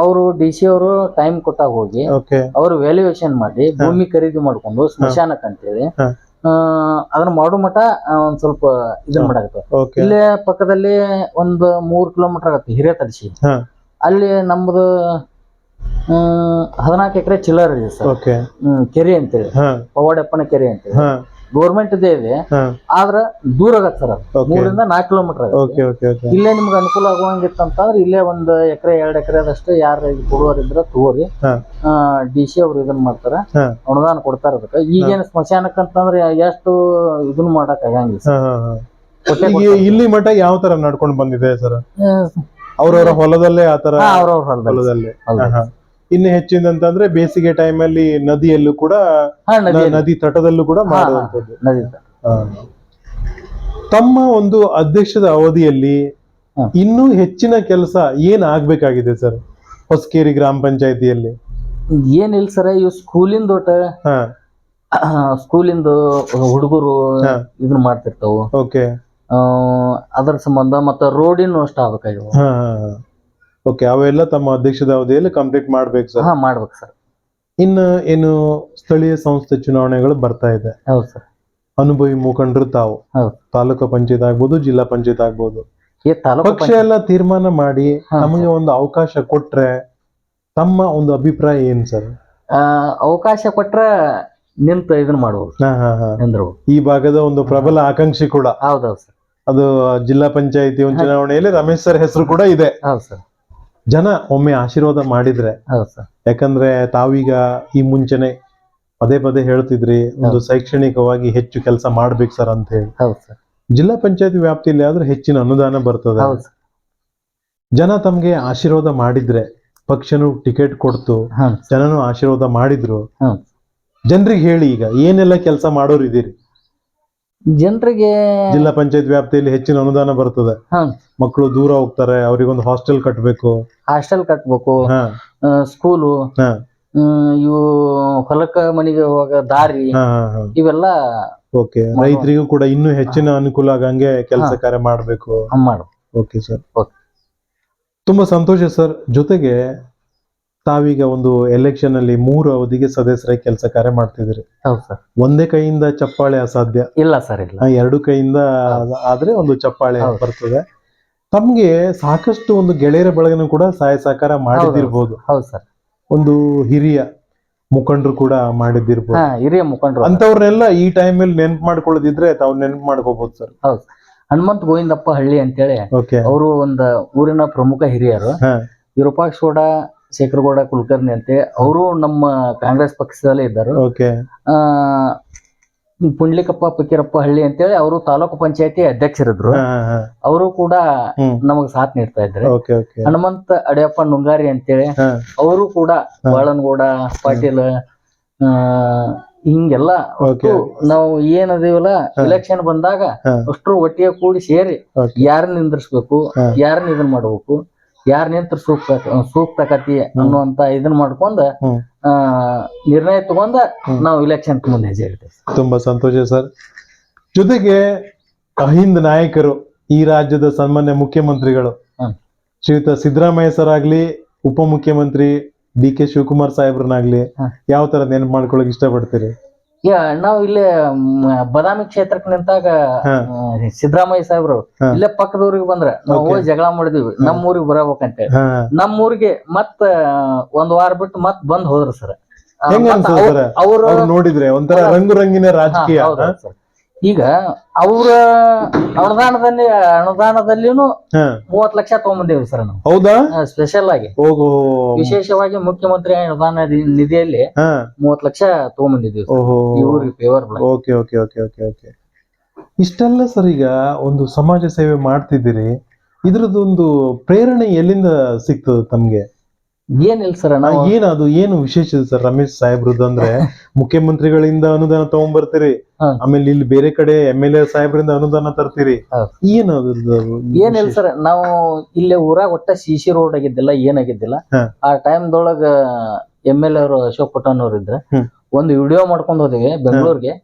ಅವರು ಡಿ ಸಿ ಅವರು ಟೈಮ್ ಕೊಟ್ಟಾಗ ಹೋಗಿ ಅವರು ವ್ಯಾಲ್ಯೂಯೇಷನ್ ಮಾಡಿ ಭೂಮಿ ಖರೀದಿ ಮಾಡ್ಕೊಂಡು ಸ್ಮಶಾನಕ್ಕೆ ಅಂತೇಳಿ. ಅದನ್ನ ಮಾಡೋ ಮಠ ಒಂದ್ ಸ್ವಲ್ಪ ಇದನ್ ಮಾಡಾಕತ್ತ. ಇಲ್ಲೇ ಪಕ್ಕದಲ್ಲಿ ಒಂದ್ ಮೂರ್ ಕಿಲೋಮೀಟರ್ ಆಗತ್ತೆ ಹಿರಿಯ ತಡಿಸಿ ಅಲ್ಲಿ ನಮ್ದು ಹದಿನಾಲ್ಕು ಎಕರೆ ಚಿಲ್ಲರ್ ಇದೆ ಸರ್. ಕೆರೆ ಅಂತೇಳಿ. ಪವಾಡಪ್ಪನ ಕೆರೆ ಅಂತೇಳಿ. ಗೌರ್ಮೆಂಟ್ ಇದೆ ಆದ್ರ ದೂರ ಆಗತ್ತೆ ಸರ್ ಮೂರಿಂದ ನಾಲ್ಕು ಕಿಲೋಮೀಟರ್ ಇಲ್ಲೇ ನಿಮ್ಗೆ ಅನುಕೂಲ ಆಗುವಂಗಿತ್ತಂತಂದ್ರೆ ಇಲ್ಲೇ ಒಂದ್ ಎಕರೆ ಎರಡ್ ಎಕರೆದಷ್ಟು ಯಾರು ಕೊಡುವರಿದ್ರ ತಗೋರಿ. ಹಾ. ಡಿ ಸಿ ಅವ್ರು ಇದನ್ನ ಮಾಡ್ತಾರ. ಅನುದಾನ ಕೊಡ್ತಾರ ಅದಕ್ಕೆ. ಈಗೇನು ಸ್ಮಶಾನಕ್ಕಂತಂದ್ರೆ ಎಷ್ಟು ಇದನ್ನ ಮಾಡಕ್ ಆಗಂಗಿಲ್ಲ ಇಲ್ಲಿ ಮಠ ಯಾವ ತರ ನಡ್ಕೊಂಡು ಬಂದಿದೆ ಸರ್. ಅವ್ರವ್ರ ಹೊಲದಲ್ಲೇ ಆತರ ಅವ್ರವ್ರ ಹೊಲದಲ್ಲಿ. ಇನ್ನು ಹೆಚ್ಚಿನಂತಂದ್ರೆ ಬೇಸಿಗೆ ಟೈಮಲ್ಲಿ ನದಿಯಲ್ಲೂ ಕೂಡ ಹಾ ನದಿ ನದಿ ತಟದಲ್ಲೂ ಕೂಡ ನದಿ ಹಾ. ತಮ್ಮ ಒಂದು ಅಧ್ಯಕ್ಷದ ಅವಧಿಯಲ್ಲಿ ಹಾ. ಇನ್ನೂ ಹೆಚ್ಚಿನ ಕೆಲಸ ಏನ್ ಆಗ್ಬೇಕಾಗಿದೆ ಸರ್? ಹೊಸಕೇರಿ ಗ್ರಾಮ ಪಂಚಾಯತಿಯಲ್ಲಿ. ಏನಿಲ್ಲ ಸರ್ ಇವ್ ಸ್ಕೂಲಿಂದ ಒಟ್ಟ ಹಾ. ಸ್ಕೂಲಿಂದ ಹುಡುಗರು ಹಾ. ಇದನ್ನ ಮಾಡ್ತಿರ್ತಾವ. ಓಕೆ. ಆ, ಅದ್ರ ಸಂಬಂಧ ಮತ್ತ ರೋಡಿನ ಅಷ್ಟ ಆಗ್ಬೇಕಾಗ್ಯಾವ. ಹಾ. ಓಕೆ ಅವೆಲ್ಲ ತಮ್ಮ ಅಧ್ಯಕ್ಷದ ಅವಧಿಯಲ್ಲಿ ಕಂಪ್ಲೀಟ್ ಮಾಡ್ಬೇಕು ಸರ್ ಹಾ ಮಾಡ್ಬೇಕು ಸರ್ ಇನ್ನು ಏನು ಸ್ಥಳೀಯ ಸಂಸ್ಥೆ ಚುನಾವಣೆಗಳು ಬರ್ತಾ ಇದೆ. ಹೌದು ಸರ್ ಅನುಭವಿ ಮುಖಂಡರು ತಾವು. ಹೌದು. ತಾಲೂಕು ಪಂಚಾಯತ್ ಆಗ್ಬೋದು ಜಿಲ್ಲಾ ಪಂಚಾಯತ್ ಆಗ್ಬೋದು. ಈ ತಾಲೂಕು ಪಕ್ಷ ಎಲ್ಲ ತೀರ್ಮಾನ ಮಾಡಿ ನಮಗೆ ಒಂದು ಅವಕಾಶ ಕೊಟ್ರೆ ತಮ್ಮ ಒಂದು ಅಭಿಪ್ರಾಯ ಏನ್ ಸರ್ ಆ, ಅವಕಾಶ ಕೊಟ್ರ ನಿಂತು ಇದನ್ನ ಮಾಡ್ಬೋದು ಹಾ ಹಾ ಹಾ. ನಿಂದ್ರು ಈ ಭಾಗದ ಒಂದು ಪ್ರಬಲ ಆಕಾಂಕ್ಷಿ ಕೂಡ. ಹೌದೌದು ಸರ್ ಅದು ಜಿಲ್ಲಾ ಪಂಚಾಯತಿ ಒಂದು ಚುನಾವಣೆಯಲ್ಲಿ ರಮೇಶ್ ಸರ್ ಹೆಸರು ಕೂಡ ಇದೆ. ಹೌದು ಸರ್ ಜನ ಒಮ್ಮೆ ಆಶೀರ್ವಾದ ಮಾಡಿದ್ರೆ ಹೌದು ಸರ್. ಯಾಕಂದ್ರೆ ತಾವೀಗ ಈ ಮುಂಚೆನೆ ಪದೇ ಪದೇ ಹೇಳ್ತಿದ್ರಿ ಒಂದು ಶೈಕ್ಷಣಿಕವಾಗಿ ಹೆಚ್ಚು ಕೆಲಸ ಮಾಡ್ಬೇಕು ಸರ್ ಅಂತ ಹೇಳಿ. ಹೌದು ಸರ್. ಜಿಲ್ಲಾ ಪಂಚಾಯತ್ ವ್ಯಾಪ್ತಿಯಲ್ಲಿ ಆದ್ರೆ ಹೆಚ್ಚಿನ ಅನುದಾನ ಬರ್ತದೆ. ಹೌದು ಸರ್. ಜನ ತಮ್ಗೆ ಆಶೀರ್ವಾದ ಮಾಡಿದ್ರೆ ಪಕ್ಷನು ಟಿಕೆಟ್ ಕೊಡ್ತು ಜನನು ಆಶೀರ್ವಾದ ಮಾಡಿದ್ರು. ಹೌದು. ಜನರಿಗೆ ಹೇಳಿ ಈಗ ಏನೆಲ್ಲ ಕೆಲಸ ಮಾಡೋರು ಇದೀರಿ ಜನರಿಗೆ ಜಿಲ್ಲಾ ಪಂಚಾಯತ್ ವ್ಯಾಪ್ತಿಯಲ್ಲಿ ಹೆಚ್ಚಿನ ಅನುದಾನ ಬರ್ತದೆ. ಮಕ್ಕಳು ದೂರ ಹೋಗ್ತಾರೆ ಅವ್ರಿಗೊಂದು ಹಾಸ್ಟೆಲ್ ಕಟ್ಟಬೇಕು ಹಾಸ್ಟೆಲ್ ಕಟ್ಟಬೇಕು ಹಾ. ಸ್ಕೂಲು ಹಾ. ಇವು ಹೊಲಕ್ಕ ಮನೆಗೆ ಹೋಗ ದಾರಿ ಇವೆಲ್ಲ ಓಕೆ. ರೈತರಿಗೂ ಕೂಡ ಇನ್ನೂ ಹೆಚ್ಚಿನ ಅನುಕೂಲ ಆಗಂಗೆ ಕೆಲಸ ಕಾರ್ಯ ಮಾಡಬೇಕು. ಮಾಡು ಓಕೆ ಸರ್. ತುಂಬಾ ಸಂತೋಷ ಸರ್. ಜೊತೆಗೆ ತಾವೀಗ ಒಂದು ಎಲೆಕ್ಷನ್ ಅಲ್ಲಿ ಮೂರು ಅವಧಿಗೆ ಸದಸ್ಯರಾಗಿ ಕೆಲಸ ಕಾರ್ಯ ಮಾಡ್ತಿದ್ರಿ ಹೌದು ಸರ್. ಒಂದೇ ಕೈಯಿಂದ ಚಪ್ಪಾಳೆ ಅಸಾಧ್ಯ? ಇಲ್ಲ ಸರ್ ಇಲ್ಲ. ಎರಡು ಕೈಯಿಂದ ಆದ್ರೆ ಒಂದು ಚಪ್ಪಾಳೆ. ಬರ್ತದೆ. ತಮ್ಗೆ ಸಾಕಷ್ಟು ಒಂದು ಗೆಳೆಯರ ಬಳಗನು ಕೂಡ ಸಹಾಯ ಸಹಕಾರ ಮಾಡಿದಿರ್ಬೋದು. ಹೌದು ಸರ್. ಒಂದು ಹಿರಿಯ ಮುಖಂಡರು ಕೂಡ ಮಾಡಿದ್ದಿರ್ಬೋದು ಹಾ ಹಿರಿಯ ಮುಖಂಡರು. ಅಂತವ್ರನ್ನೆಲ್ಲ ಈ ಟೈಮ್ ಅಲ್ಲಿ ನೆನ್ಪು ಮಾಡ್ಕೊಳ್ಳೋದಿದ್ರೆ ತಾವ್ ನೆನ್ಪು ಮಾಡ್ಕೋಬಹುದು ಸರ್. ಹೌದು ಹನುಮಂತ ಗೋವಿಂದಪ್ಪ ಹಳ್ಳಿ ಅಂತೇಳಿ ಅವರು ಒಂದು ಊರಿನ ಪ್ರಮುಖ ಹಿರಿಯರು. ವಿರೂಪಾಕ್ಷ ಶೇಖರಗೌಡ ಕುಲಕರ್ಣಿ ಅಂತೆ ಅವರು ನಮ್ಮ ಕಾಂಗ್ರೆಸ್ ಪಕ್ಷದಲ್ಲೇ ಇದ್ದರು. ಓಕೆ. ಆ ಪುಂಡ್ಲಿಕಪ್ಪ ಪಕ್ಕೀರಪ್ಪ ಹಳ್ಳಿ ಅಂತೇಳಿ ಅವರು ತಾಲೂಕು ಪಂಚಾಯತಿ ಅಧ್ಯಕ್ಷರಿದ್ರು. ಅವರು ಕೂಡ ನಮಗೆ ಸಾಥ್ ನೀಡ್ತಾ ಓಕೆ ಹನುಮಂತ ಅಡಿಯಪ್ಪ ನುಂಗಾರಿ ಅಂತೇಳಿ ಅವರು ಕೂಡ ಬಾಳನಗೌಡ ಪಾಟೀಲ್ ಆ ಹಿಂಗೆಲ್ಲ ನಾವು ಏನದೀವಲ್ಲ ಇಲೆಕ್ಷನ್ ಬಂದಾಗ ಅಷ್ಟು ಅಷ್ಟ್ರು ಒಟ್ಟಿಗೆ ಕೂಡಿ ಸೇರಿ ಯಾರನ್ನ ನಿಂದ್ರಿಸ್ಬೇಕು. ಯಾರನ್ನ ಇದನ್ ಮಾಡ್ಬೇಕು. ಯಾರ್ ನಿಂತ್ರ ಸೂಕ್ತ ಸೂಕ್ತ ಕತಿ ಅನ್ನುವಂತ ಇದನ್ನ ಮಾಡ್ಕೊಂಡ ನಿರ್ಣಯ ತಗೊಂಡ. ನಾವು ಇಲೆಕ್ಷನ್ ಮುಂದೆ ಹೆಜ್ಜೆ ಇಡ್ತೇವೆ ತುಂಬಾ ಸಂತೋಷ ಸರ್ ಜೊತೆಗೆ ಅಹಿಂದ ನಾಯಕರು ಈ ರಾಜ್ಯದ ಸನ್ಮಾನ್ಯ ಮುಖ್ಯಮಂತ್ರಿಗಳು. ಶ್ರೀಯುತ ಸಿದ್ದರಾಮಯ್ಯ ಸರ್ ಆಗ್ಲಿ ಉಪಮುಖ್ಯಮಂತ್ರಿ ಡಿ ಕೆ ಶಿವಕುಮಾರ್ ಸಾಹೇಬ್ರನ್ನಾಗ್ಲಿ. ಯಾವ ತರ ನೆನಪು ಮಾಡ್ಕೊಳಕ್ ಇಷ್ಟಪಡ್ತೀರಿ ನಾವು ಇಲ್ಲೇ ಬದಾಮಿ ಕ್ಷೇತ್ರಕ್ಕೆ ನಿಂತಾಗ. ಸಿದ್ದರಾಮಯ್ಯ ಸಾಹೇಬ್ರು ಇಲ್ಲೇ ಇಲ್ಲೇ ಪಕ್ಕದೂರಿಗೆ ಬಂದ್ರ ನಾವು ಹೋಗಿ ಜಗಳ ಮಾಡಿದ್ವಿ. ನಮ್ಮ ಊರಿಗೆ ಬರಬೇಕಂತ ನಮ್ಮ ಊರಿಗೆ ಮತ್ ಒಂದ್ ವಾರ ಬಿಟ್ಟು ಮತ್ ಬಂದ್ ಹೋದ್ರ ಸರ್. ಅವ್ರ ನೋಡಿದ್ರೆ ಒಂಥರ ರಂಗು ರಂಗಿನ ರಾಜಕೀಯ. ಈಗ ಅವ್ರ ಅನುದಾನದಲ್ಲಿ ಅನುದಾನದಲ್ಲಿನೂ. ಮೂವತ್ ಲಕ್ಷ ತಗೊಂಬಂದೇವಿ ಸರ್ ನಾವು. ಹೌದಾ? ಸ್ಪೆಷಲ್ ಆಗಿ. ವಿಶೇಷವಾಗಿ ಮುಖ್ಯಮಂತ್ರಿ ಅನುದಾನ ನಿಧಿಯಲ್ಲಿ ಮೂವತ್ lakh favour okay okay okay okay okay. ಇಷ್ಟೆಲ್ಲ ಸರ್ ಈಗ ಒಂದು ಸಮಾಜ ಸೇವೆ ಮಾಡ್ತಿದ್ದೀರಿ. ಇದ್ರದೊಂದು ಪ್ರೇರಣೆ ಎಲ್ಲಿಂದ ಸಿಗ್ತದೆ ತಮ್ಗೆ? ಏನಿಲ್ಲ ಸರ್ ನಾವು ಏನದು ಏನು ವಿಶೇಷ ಸರ್ ರಮೇಶ್ ಸಾಹೇಬ್ರದ್ದು ಅಂದ್ರೆ ಮುಖ್ಯಮಂತ್ರಿಗಳಿಂದ ಅನುದಾನ ತಗೊಂಡ್ಬರ್ತೀರಿ. ಆಮೇಲೆ ಇಲ್ಲಿ ಬೇರೆ ಕಡೆ ಎಂ ಎಲ್ ಎ ಸಾಹೇಬ್ರಿಂದ ಅನುದಾನ ತರ್ತೀರಿ. ಏನದು ಏನಿಲ್ಲ? ಸರ್ ನಾವು ಇಲ್ಲೇ ಊರಾಗ ಒಟ್ಟ ಸಿ ಸಿ ರೋಡ್ ಆಗಿದ್ದಿಲ್ಲ ಏನಾಗಿದ್ದಿಲ್ಲ. ಆ ಟೈಮ್ದೊಳಗ ಎಂ ಎಲ್ ಎ ಅವರು ಅಶೋಕ್ ಪಟನ್ ಅವ್ರು ಇದ್ರೆ ಒಂದು ವಿಡಿಯೋ ಮಾಡ್ಕೊಂಡು ಹೋದಿವಿ ಬೆಂಗಳೂರಿಗೆ.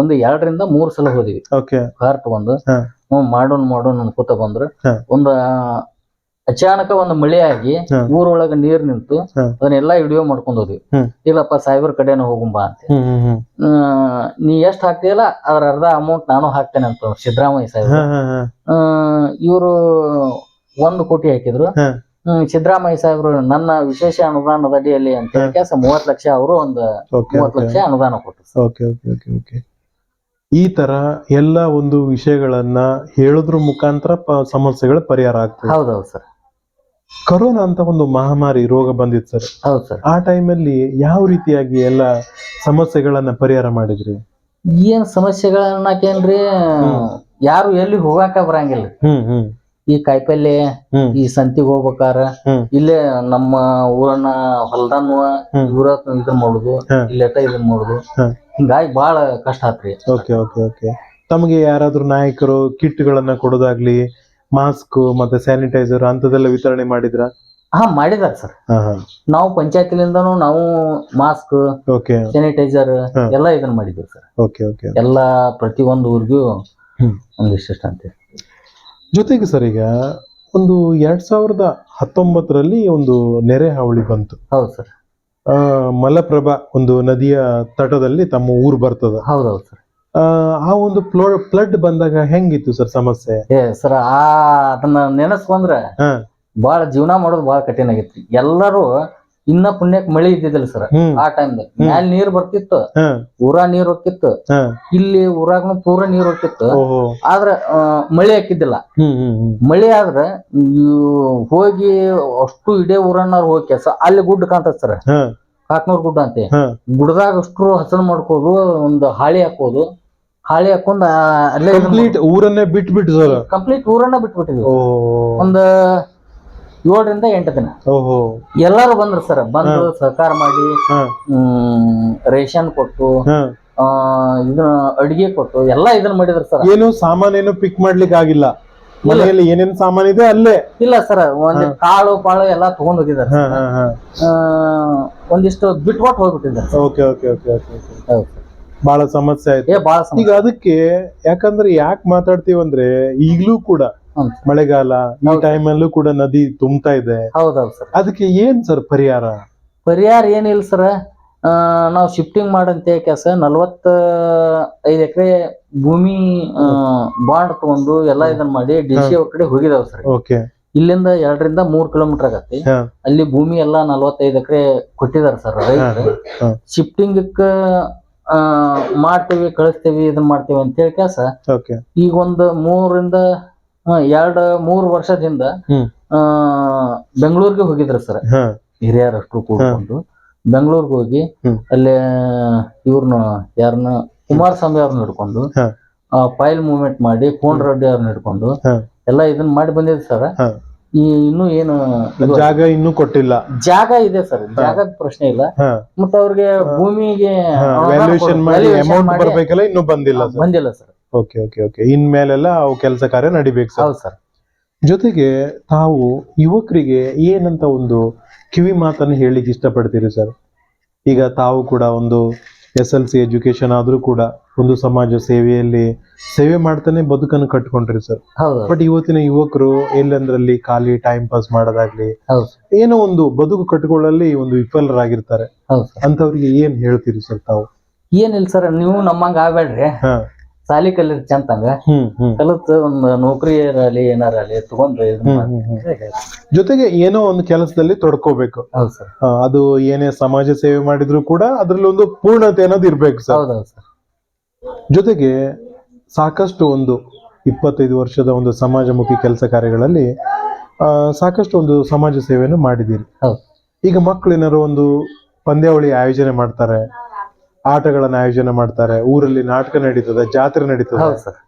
ಒಂದು ಎರಡರಿಂದ ಮೂರ್ ಸಲ ಹೋದಿವಿ. ಕಾರ್ ತಗೊಂಡು. ಮಾಡೋಣ ಮಾಡೋಣ ಅನ್ಕೋತ ಬಂದ್ರು. ಒಂದ ಅಚಾನಕ ಒಂದು ಮಳೆ ಆಗಿ. ಊರೊಳಗ ನೀರ್ ನಿಂತು. ಅದನ್ನೆಲ್ಲಾ ವಿಡಿಯೋ ಮಾಡ್ಕೊಂಡ್ ಹೋದ್ವಿ. ಇಲ್ಲಪ್ಪ ಸಾಹೇಬ್ರ ಕಡೆನ ಹೋಗುಂಬಾ ಅಂತ. ನೀ ಎಷ್ಟ್ ಹಾಕ್ತಿಯಲ್ಲ ಅದ್ರ ಅರ್ಧ ಅಮೌಂಟ್ ನಾನು ಹಾಕ್ತೇನೆ ಅಂತ ಸಿದ್ದರಾಮಯ್ಯ ಸಾಹೇಬ್ ಇವರು ಒಂದು ಕೋಟಿ ಹಾಕಿದ್ರು. ಸಿದ್ದರಾಮಯ್ಯ ಸಾಹೇಬ್ರು ನನ್ನ ವಿಶೇಷ ಅನುದಾನದ ಅಡಿಯಲ್ಲಿ ಅಂತ ಕೆಲಸ ಮೂವತ್ ಲಕ್ಷ ಅವರು ಒಂದು ಮೂವತ್ ಲಕ್ಷ ಅನುದಾನ ಕೊಟ್ಟರು ಈ ತರ ಎಲ್ಲ ಒಂದು ವಿಷಯಗಳನ್ನ ಹೇಳೋದ್ರ ಮುಖಾಂತರ ಸಮಸ್ಯೆಗಳ ಪರಿಹಾರ ಆಗ್ತದೆ. ಹೌದೌದು ಸರ್. ಕರೋನಾ ಅಂತ ಒಂದು ಮಹಾಮಾರಿ ರೋಗ ಬಂದಿತ್ತು ಸರ್. ಹೌದು ಸರ್. ಆ ಟೈಮಲ್ಲಿ ಯಾವ ರೀತಿಯಾಗಿ ಎಲ್ಲ ಸಮಸ್ಯೆಗಳನ್ನ ಪರಿಹಾರ ಮಾಡಿದ್ರಿ? ಏನ್ ಸಮಸ್ಯೆಗಳನ್ನಕೇನ್ರಿ ಯಾರು ಎಲ್ಲಿ ಹೋಗಾಕ ಬರಂಗಿಲ್ಲ. ಹ್ಮ್ ಹ್ಮ್. ಈ ಕಾಯಿಪಲ್ಲೆ ಈ ಸಂತಿಗೆ ಹೋಗ್ಬೇಕಾರ ಇಲ್ಲೇ ನಮ್ಮ ಊರನ್ನ ಹೊಲ್ದನ್ನು ಊರ ಇವ್ರ ಇದನ್ ಮಾಡುದು ಇಲ್ಲೇಟ ಇದನ್ ಮಾಡುದು. ಹಿಂಗಾಗಿ ಬಹಳ ಕಷ್ಟ ಆತ್ರಿ. Okay okay okay. ತಮಗೆ ಯಾರಾದ್ರೂ ನಾಯಕರು ಕಿಟ್ಗಳನ್ನ ಕೊಡೋದಾಗ್ಲಿ ಮಾಸ್ಕ್ ಮತ್ತೆ ಸ್ಯಾನಿಟೈಸರ್ ಅಂತದೆಲ್ಲ ವಿತರಣೆ ಮಾಡಿದ್ರ? ಹಾ ಮಾಡಿದಾರ ಸರ್. ನಾವು ಪಂಚಾಯತಿಲಿಂದನೂ ನಾವು ಮಾಸ್ಕ್ ಓಕೆ. ಸ್ಯಾನಿಟೈಸರ್ ಎಲ್ಲ ಇದನ್ನ ಮಾಡಿದ್ವಿ ಸರ್. ಓಕೆ ಓಕೆ ಎಲ್ಲಾ ಪ್ರತಿಯೊಂದು ಊರಿಗೂ. ಒಂದಿಷ್ಟು ಅಂತ ಜೊತೆಗೆ ಸರ್ ಈಗ ಒಂದು ಎರಡ್ ಸಾವಿರದ ಹತ್ತೊಂಬತ್ತರಲ್ಲಿ ಒಂದು ನೆರೆ ಹಾವಳಿ ಬಂತು. ಹೌದು ಸರ್. ಮಲಪ್ರಭಾ ಒಂದು ನದಿಯ ತಟದಲ್ಲಿ ತಮ್ಮ ಊರು ಬರ್ತದ. ಹೌದೌದು ಸರ್. ಆ, ಆ ಒಂದು ಫ್ಲಡ್ ಬಂದಾಗ ಹೆಂಗಿತ್ತು ಸರ್ ಸಮಸ್ಯೆ? ಏ ಸರ್ ಆ ಅದನ್ನ ನೆನಸ್ಕೊಂಡ್ರೆ ಬಹಳ ಬಾಳ ಜೀವನ ಮಾಡೋದು ಬಾಳ ಕಠಿಣ ಆಗಿತ್ತು ಎಲ್ಲರೂ ಇನ್ನ ಪುಣ್ಯಕ್ ಮಳಿ ಇದ್ದಿದ್ದಿಲ್ಲ ಸರ್ ಆ ಟೈಮ್ದಾಗ ಮ್ಯಾಲ ನೀರ್ ಬರ್ತಿತ್ತು ಊರ ನೀರ್ ಹೋಗ್ತಿತ್ತು ಇಲ್ಲಿ ಊರಾಗನು ಪೂರ ನೀರ್ ಹೋಗ್ತಿತ್ತು. ಆದ್ರ ಮಳಿ ಹಾಕಿದ್ದಿಲ್ಲ. ಮಳಿ ಆದ್ರ ಹೋಗಿ ಅಷ್ಟು ಇಡೇ ಊರನ್ನವ್ರು ಹೋಗಿ ಕೆಲಸ ಅಲ್ಲಿ ಗುಡ್ಡ ಕಾಣ್ತದ ಸರ್. ಕಾಕ್ನೂರ್ ಗುಡ್ಡ ಅಂತೆ. ಗುಡ್ಡದಾಗ ಅಷ್ಟು ಹಸನ್ ಮಾಡ್ಕೋದು ಒಂದು ಹಾಳಿ ಹಾಕೋದು. ಹಾಳಿ ಹಾಕೊಂಡ್ ಆ, ಅಲ್ಲೇ ಕಂಪ್ಲೀಟ್ ಊರನ್ನೇ ಬಿಟ್ಟು ಬಿಟ್ಟು ಸರ್. ಕಂಪ್ಲೀಟ್ ಊರನ್ನ ಬಿಟ್ಬಿಟ್ಟಿದ್ವಿ. ಓಹೋ ಒಂದ್ ಏಳರಿಂದ ಎಂಟು ದಿನ. ಓಹೋ. ಎಲ್ಲಾರು ಬಂದ್ರು ಸರ್ ಬಂದು ಸಹಕಾರ ಮಾಡಿ ಹಾ. ಹ್ಮ್ ರೇಷನ್ ಕೊಟ್ಟು ಹಾ. ಆ ಇದನ್ನ ಅಡಿಗೆ ಕೊಟ್ಟು ಎಲ್ಲಾ ಇದನ್ನ ಮಾಡಿದ್ರು ಸರ್. ಏನು ಸಾಮಾನೇನು ಪಿಕ್ ಮಾಡ್ಲಿಕ್ಕೆ ಆಗಿಲ್ಲ. ಮನೆಯಲ್ಲಿ ಏನೇನ್ ಸಾಮಾನ್ ಇದೆ ಅಲ್ಲೇ. ಇಲ್ಲ ಸರ್ ಒಂದ್ ಕಾಳು ಪಾಳು ಎಲ್ಲಾ ತಗೊಂಡ್ ಹೋಗಿದಾರೆ ಹಾ ಹಾ ಹಾ. ಆ, ಒಂದಿಷ್ಟು ಬಿಟ್ಕೊಟ್ಟು ಹೋಗ್ಬಿಟ್ಟಿದ್ದಾರೆ ಓಕೆ ಓಕೆ ಓಕೆ ಓಕೆ ಹೌದು sir. ಬಹಳ ಸಮಸ್ಯೆ ಆಯ್ತು. ಈಗ ಅದಕ್ಕೆ ಯಾಕಂದ್ರೆ ಯಾಕೆ ಮಾತಾಡ್ತೀವಿ ಅಂದ್ರೆ ಈಗ್ಲೂ ಕೂಡ ಮಳೆಗಾಲ ಈ ಟೈಮ್ ಅಲ್ಲೂ ಕೂಡ ನದಿ ತುಂಬ್ತಾ ಇದೆ. ಹೌದೌದು ಸರ್. ಅದಕ್ಕೆ ಏನ್ ಸರ್ ಪರಿಹಾರ? ಪರಿಹಾರ ಏನಿಲ್ಲ ಸರ್. ನಾವು ಶಿಫ್ಟಿಂಗ್ ಮಾಡಂತ ಕೆಲಸ. ನಲ್ವತ್ತ ಐದು ಎಕರೆ ಭೂಮಿ ಬಾಂಡ್ ತಗೊಂಡು ಎಲ್ಲಾ ಇದನ್ನ ಮಾಡಿ ಡಿ ಸಿ ಅವ್ರ ಕಡೆ ಹೋಗಿದಾವ್ ಸರ್. ಓಕೆ. ಇಲ್ಲಿಂದ ಎರಡರಿಂದ ಮೂರ್ ಕಿಲೋಮೀಟರ್ ಆಗತ್ತೆ. ಅಲ್ಲಿ ಭೂಮಿ ಎಲ್ಲಾ ನಲ್ವತ್ತೈದು ಎಕರೆ ಕೊಟ್ಟಿದಾರೆ ಸರ್ ರೈತರು. ಶಿಫ್ಟಿಂಗ್ ಮಾಡ್ತೇವಿ ಕಳಿಸ್ತೇವಿ ಇದನ್ನ ಮಾಡ್ತೇವಿ ಅಂತ ಹೇಳಿ ಕೆಲಸ. ಓಕೆ. ಈಗ ಒಂದು ಮೂರಿಂದ ಎರಡ್ ಮೂರ್ ವರ್ಷದಿಂದ ಆ ಬೆಂಗಳೂರಿಗೆ ಹೋಗಿದ್ರು ಸರ್. ಹಿರಿಯರಷ್ಟು ಕೂಡ್ಕೊಂಡು. ಬೆಂಗಳೂರಿಗೆ ಹೋಗಿ. ಅಲ್ಲಿ ಇವ್ರನ್ನ ಯಾರನ್ನ ಕುಮಾರಸ್ವಾಮಿ ಅವ್ರನ್ನ ಹಿಡ್ಕೊಂಡು ಫೈಲ್ ಮೂವ್ಮೆಂಟ್ ಮಾಡಿ ಕೋನ್ ರೆಡ್ಡಿ ಅವ್ರನ್ನ ಹಿಡ್ಕೊಂಡು ಎಲ್ಲ ಇದನ್ನ ಮಾಡಿ ಬಂದಿದ್ರು ಸರ್. ಇನ್ನು ಏನು ಜಾಗ ಇನ್ನು ಕೊಟ್ಟಿಲ್ಲ. ಜಾಗ ಇದೆ ಸರ್ ಜಾಗದ ಪ್ರಶ್ನೆ ಇಲ್ಲ. ಮತ್ತ ಅವ್ರಿಗೆ ಭೂಮಿಗೆ ವ್ಯಾಲ್ಯೂಯೇಷನ್ ಮಾಡಿ ಅಮೌಂಟ್ ಬರ್ಬೇಕಲ್ಲ ಇನ್ನು ಬಂದಿಲ್ಲ ಸರ್. ಬಂದಿಲ್ಲ ಸರ್. Okay okay okay. ಇನ್ಮೇಲೆಲ್ಲ ಅವು ಕೆಲಸ ಕಾರ್ಯ ನಡಿಬೇಕು ಸರ್. ಹೌದು ಸರ್. ಜೊತೆಗೆ ತಾವು ಯುವಕರಿಗೆ ಏನಂತ ಒಂದು ಕಿವಿ ಮಾತನ್ನು ಹೇಳಿಕ್ ಇಷ್ಟಪಡ್ತೀರಿ ಸರ್? ಈಗ ತಾವು ಕೂಡ ಒಂದು ಎಸ್ ಎಲ್ ಸಿ ಎಜುಕೇಶನ್ ಆದ್ರೂ ಕೂಡ ಒಂದು ಸಮಾಜ ಸೇವೆಯಲ್ಲಿ ಸೇವೆ ಮಾಡ್ತಾನೆ ಬದುಕನ್ನು ಕಟ್ಕೊಂಡ್ರಿ ಸರ್. ಬಟ್ ಇವತ್ತಿನ ಯುವಕರು ಎಲ್ಲಂದ್ರಲ್ಲಿ ಖಾಲಿ ಟೈಮ್ ಪಾಸ್ ಮಾಡೋದಾಗ್ಲಿ ಏನೋ ಒಂದು ಬದುಕು ಕಟ್ಕೊಳ್ಳಲ್ಲಿ ಒಂದು ವಿಫಲರಾಗಿರ್ತಾರೆ. ಅಂತವ್ರಿಗೆ ಏನ್ ಹೇಳ್ತೀರಿ ಸರ್ ತಾವು? ಏನಿಲ್ಲ ಸರ್ ನೀವು ನಮ್ಮಂಗ ಆಗ್ಬೇಡ್ರಿ. ಸಾಲಿ ಕಲಿಯೋದ್ ಚಂತಂಗ ಕಲಿತು ಒಂದು ನೌಕರಿ ಇರಲಿ ಏನಾರ ಅಲ್ಲಿ ತಗೊಂಡ್ರೆ ಮಾಡಿ. ಹ್ಮ್. ಜೊತೆಗೆ ಏನೋ ಒಂದು ಕೆಲಸದಲ್ಲಿ ತೊಡ್ಕೋಬೇಕು. ಹೌದು ಸರ್. ಆ, ಅದು ಏನೇ ಸಮಾಜ ಸೇವೆ ಮಾಡಿದ್ರು ಕೂಡ ಅದ್ರಲ್ಲಿ ಒಂದು ಪೂರ್ಣತೆ ಅನ್ನೋದು ಇರ್ಬೇಕು ಸರ್. ಸರ್. ಜೊತೆಗೆ ಸಾಕಷ್ಟು ಒಂದು ಇಪ್ಪತ್ತೈದು ವರ್ಷದ ಒಂದು ಸಮಾಜಮುಖಿ ಕೆಲಸ ಕಾರ್ಯಗಳಲ್ಲಿ ಆ, ಸಾಕಷ್ಟು ಒಂದು ಸಮಾಜ ಸೇವೆಯನ್ನು ಮಾಡಿದ್ದೀರಿ. ಹೌದು. ಈಗ ಮಕ್ಕಳು ಏನಾದ್ರು ಒಂದು ಪಂದ್ಯಾವಳಿ ಆಯೋಜನೆ ಮಾಡ್ತಾರೆ. ಆಟಗಳನ್ನ ಆಯೋಜನೆ ಮಾಡ್ತಾರೆ. ಊರಲ್ಲಿ ನಾಟಕ ನಡೀತದೆ ಜಾತ್ರೆ ನಡೀತದೆ. ಸರ್.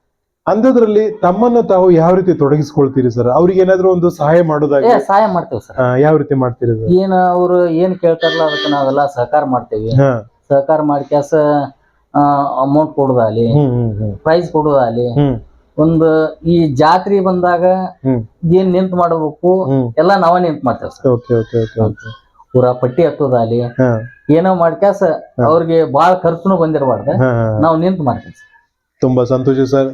ಅಂಥದ್ರಲ್ಲಿ ತಮ್ಮನ್ನು ತಾವು ಯಾವ ರೀತಿ ತೊಡಗಿಸ್ಕೊಳ್ತೀರಿ ಸರ್? ಅವ್ರಿಗೆ ಏನಾದ್ರು ಒಂದು ಸಹಾಯ ಮಾಡೋದಾಗ? ಸಹಾಯ ಮಾಡ್ತೇವೆ ಸರ್. ಯಾವ ರೀತಿ ಮಾಡ್ತೀರಿ ಸರ್? ಏನ್ ಅವ್ರು ಏನ್ ಕೇಳ್ತಾರಲ್ಲ ಅದಕ್ಕೆ ನಾವೆಲ್ಲ ಸಹಕಾರ ಮಾಡ್ತೇವೆ. ಸಹಕಾರ ಮಾಡಿ ಕ್ಯಾಸ ಅಮೌಂಟ್ ಹ್ಮ್ ಪ್ರೈಸ್ ಕೊಡೋದಾಲಿ ಹ್ಮ್. ಒಂದು ಈ ಜಾತ್ರೆ ಬಂದಾಗ ಏನ್ ನಿಂತ್ ಮಾಡಬೇಕು ಎಲ್ಲ ನಾವ ನಿಂತ್ ಮಾಡ್ತೇವೆ sir. Okay okay okay okay. ಪೂರ ಪಟ್ಟಿ ಹತ್ತದ ಅಲ್ಲಿ. ಏನೋ ಮಾಡ್ಕ್ಯಾಸ ಅವ್ರಿಗೆ ಬಾಳ ಖರ್ಚುನು ಬಂದಿರಬಾರ್ದ. ನಾವು ನಿಂತು ಮಾಡ್ತೀವಿ ತುಂಬಾ ಸಂತೋಷ ಸರ್.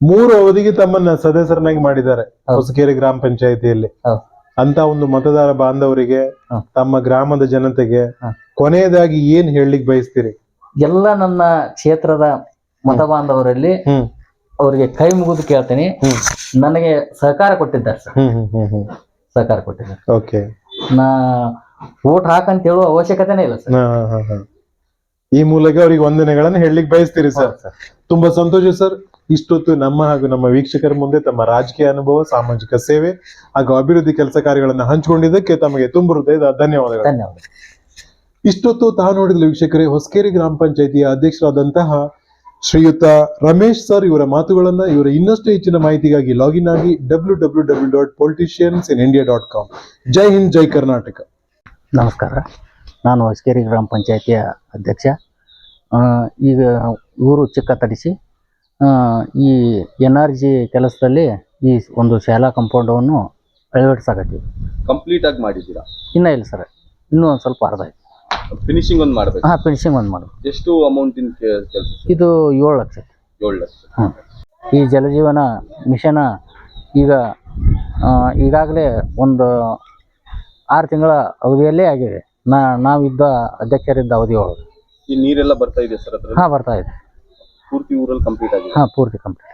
ಮೂರು ಅವಧಿಗೆ ತಮ್ಮನ್ನ ಸದಸ್ಯರನ್ನಾಗಿ ಮಾಡಿದ್ದಾರೆ. ಹೊಸಕೇರಿ ಗ್ರಾಮ ಪಂಚಾಯತಿಯಲ್ಲಿ. ಅಂತ ಒಂದು ಮತದಾರ ಬಾಂಧವರಿಗೆ ತಮ್ಮ ಗ್ರಾಮದ ಜನತೆಗೆ. ಕೊನೆಯದಾಗಿ ಏನ್ ಹೇಳಲಿಕ್ಕೆ ಬಯಸ್ತೀರಿ? ಎಲ್ಲ ನನ್ನ ಕ್ಷೇತ್ರದ ಮತ ಬಾಂಧವರಲ್ಲಿ ಅವರಿಗೆ ಕೈ ಮುಗಿದು ಕೇಳ್ತೀನಿ. ನನಗೆ ಸಹಕಾರ ಕೊಟ್ಟಿದ್ದಾರೆ ಸರ್. ಸಹಕಾರ ಕೊಟ್ಟಿದ್ದಾರೆ. ಓಕೆ. ನಾ ಓಟ್ ಹಾಕಂತ ಹೇಳುವ ಅವಶ್ಯಕತೆನೇ ಇಲ್ಲ ಸರ್. ಈ ಮೂಲಕ ಅವರಿಗೆ ವಂದನೆಗಳನ್ನು ಹೇಳಲಿಕ್ಕೆ ಬಯಸ್ತೀರಿ ಸರ್. ತುಂಬಾ ಸಂತೋಷ ಸರ್. ಇಷ್ಟೊತ್ತು ನಮ್ಮ ಹಾಗೂ ನಮ್ಮ ವೀಕ್ಷಕರ ಮುಂದೆ ತಮ್ಮ ರಾಜಕೀಯ ಅನುಭವ ಸಾಮಾಜಿಕ ಸೇವೆ ಹಾಗೂ ಅಭಿವೃದ್ಧಿ ಕೆಲಸ ಕಾರ್ಯಗಳನ್ನು ಹಂಚಿಕೊಂಡಿದ್ದಕ್ಕೆ ತಮಗೆ ತುಂಬ ಹೃದಯದ ಧನ್ಯವಾದಗಳು. ಧನ್ಯವಾದ ಇಷ್ಟೊತ್ತು ತಾವು ನೋಡಿದ ವೀಕ್ಷಕರೇ ಹೊಸಕೇರಿ ಗ್ರಾಮ ಪಂಚಾಯತಿಯ ಅಧ್ಯಕ್ಷರಾದಂತಹ ಶ್ರೀಯುತ ರಮೇಶ್ ಸರ್ ಇವರ ಮಾತುಗಳನ್ನ ಇವರ ಇನ್ನಷ್ಟು ಹೆಚ್ಚಿನ ಮಾಹಿತಿಗಾಗಿ ಲಾಗಿನ್ ಆಗಿ W W W dot politicians in India dot com ಜೈ ಹಿಂದ್ ಜೈ ಕರ್ನಾಟಕ. ನಮಸ್ಕಾರ. ನಾನು ಹೊಸಕೇರಿ ಗ್ರಾಮ ಪಂಚಾಯಿತಿಯ ಅಧ್ಯಕ್ಷ. ಈಗ ಊರು ಚಿಕ್ಕ ತಡಿಸಿ ಈ ಎನ್ ಆರ್ ಜಿ ಕೆಲಸದಲ್ಲಿ ಈ ಒಂದು ಶಾಲಾ ಕಂಪೌಂಡವನ್ನು ಅಳವಡಿಸಾಕತ್ತೀವಿ. ಕಂಪ್ಲೀಟ್ ಆಗಿ ಮಾಡಿದ್ದೀರಾ? ಇನ್ನೂ ಇಲ್ಲ ಸರ್. ಇನ್ನೂ ಒಂದು ಸ್ವಲ್ಪ ಅರ್ಧ ಆಯ್ತು. ಫಿನಿಶಿಂಗ್ ಒಂದು ಮಾಡಬೇಕು. ಹಾಂ ಫಿನಿಶಿಂಗ್ ಒಂದು ಮಾಡೋದು ಎಷ್ಟು ಅಮೌಂಟಿನ ಕೆಲಸ ಇದು ಏಳು ಲಕ್ಷ. ಏಳು ಲಕ್ಷ. ಹಾಂ. ಈ ಜಲಜೀವನ ಮಿಷನ ಈಗ ಈಗಾಗಲೇ ಒಂದು ಆರು ತಿಂಗಳ ಅವಧಿಯಲ್ಲೇ ಆಗಿದೆ. ನಾ ನಾವಿದ್ದ ಅಧ್ಯಕ್ಷರಿದ್ದ ಅವಧಿ ಒಳಗೆ. ಈ ನೀರೆಲ್ಲ ಬರ್ತಾ ಇದೆ ಸರ್ ಅದ್ರಲ್ಲಿ? ಹಾಂ ಬರ್ತಾ ಇದೆ. ಪೂರ್ತಿ ಊರಲ್ಲಿ ಕಂಪ್ಲೀಟ್ ಆಗಿದೆ. ಹಾಂ ಪೂರ್ತಿ ಕಂಪ್ಲೀಟ್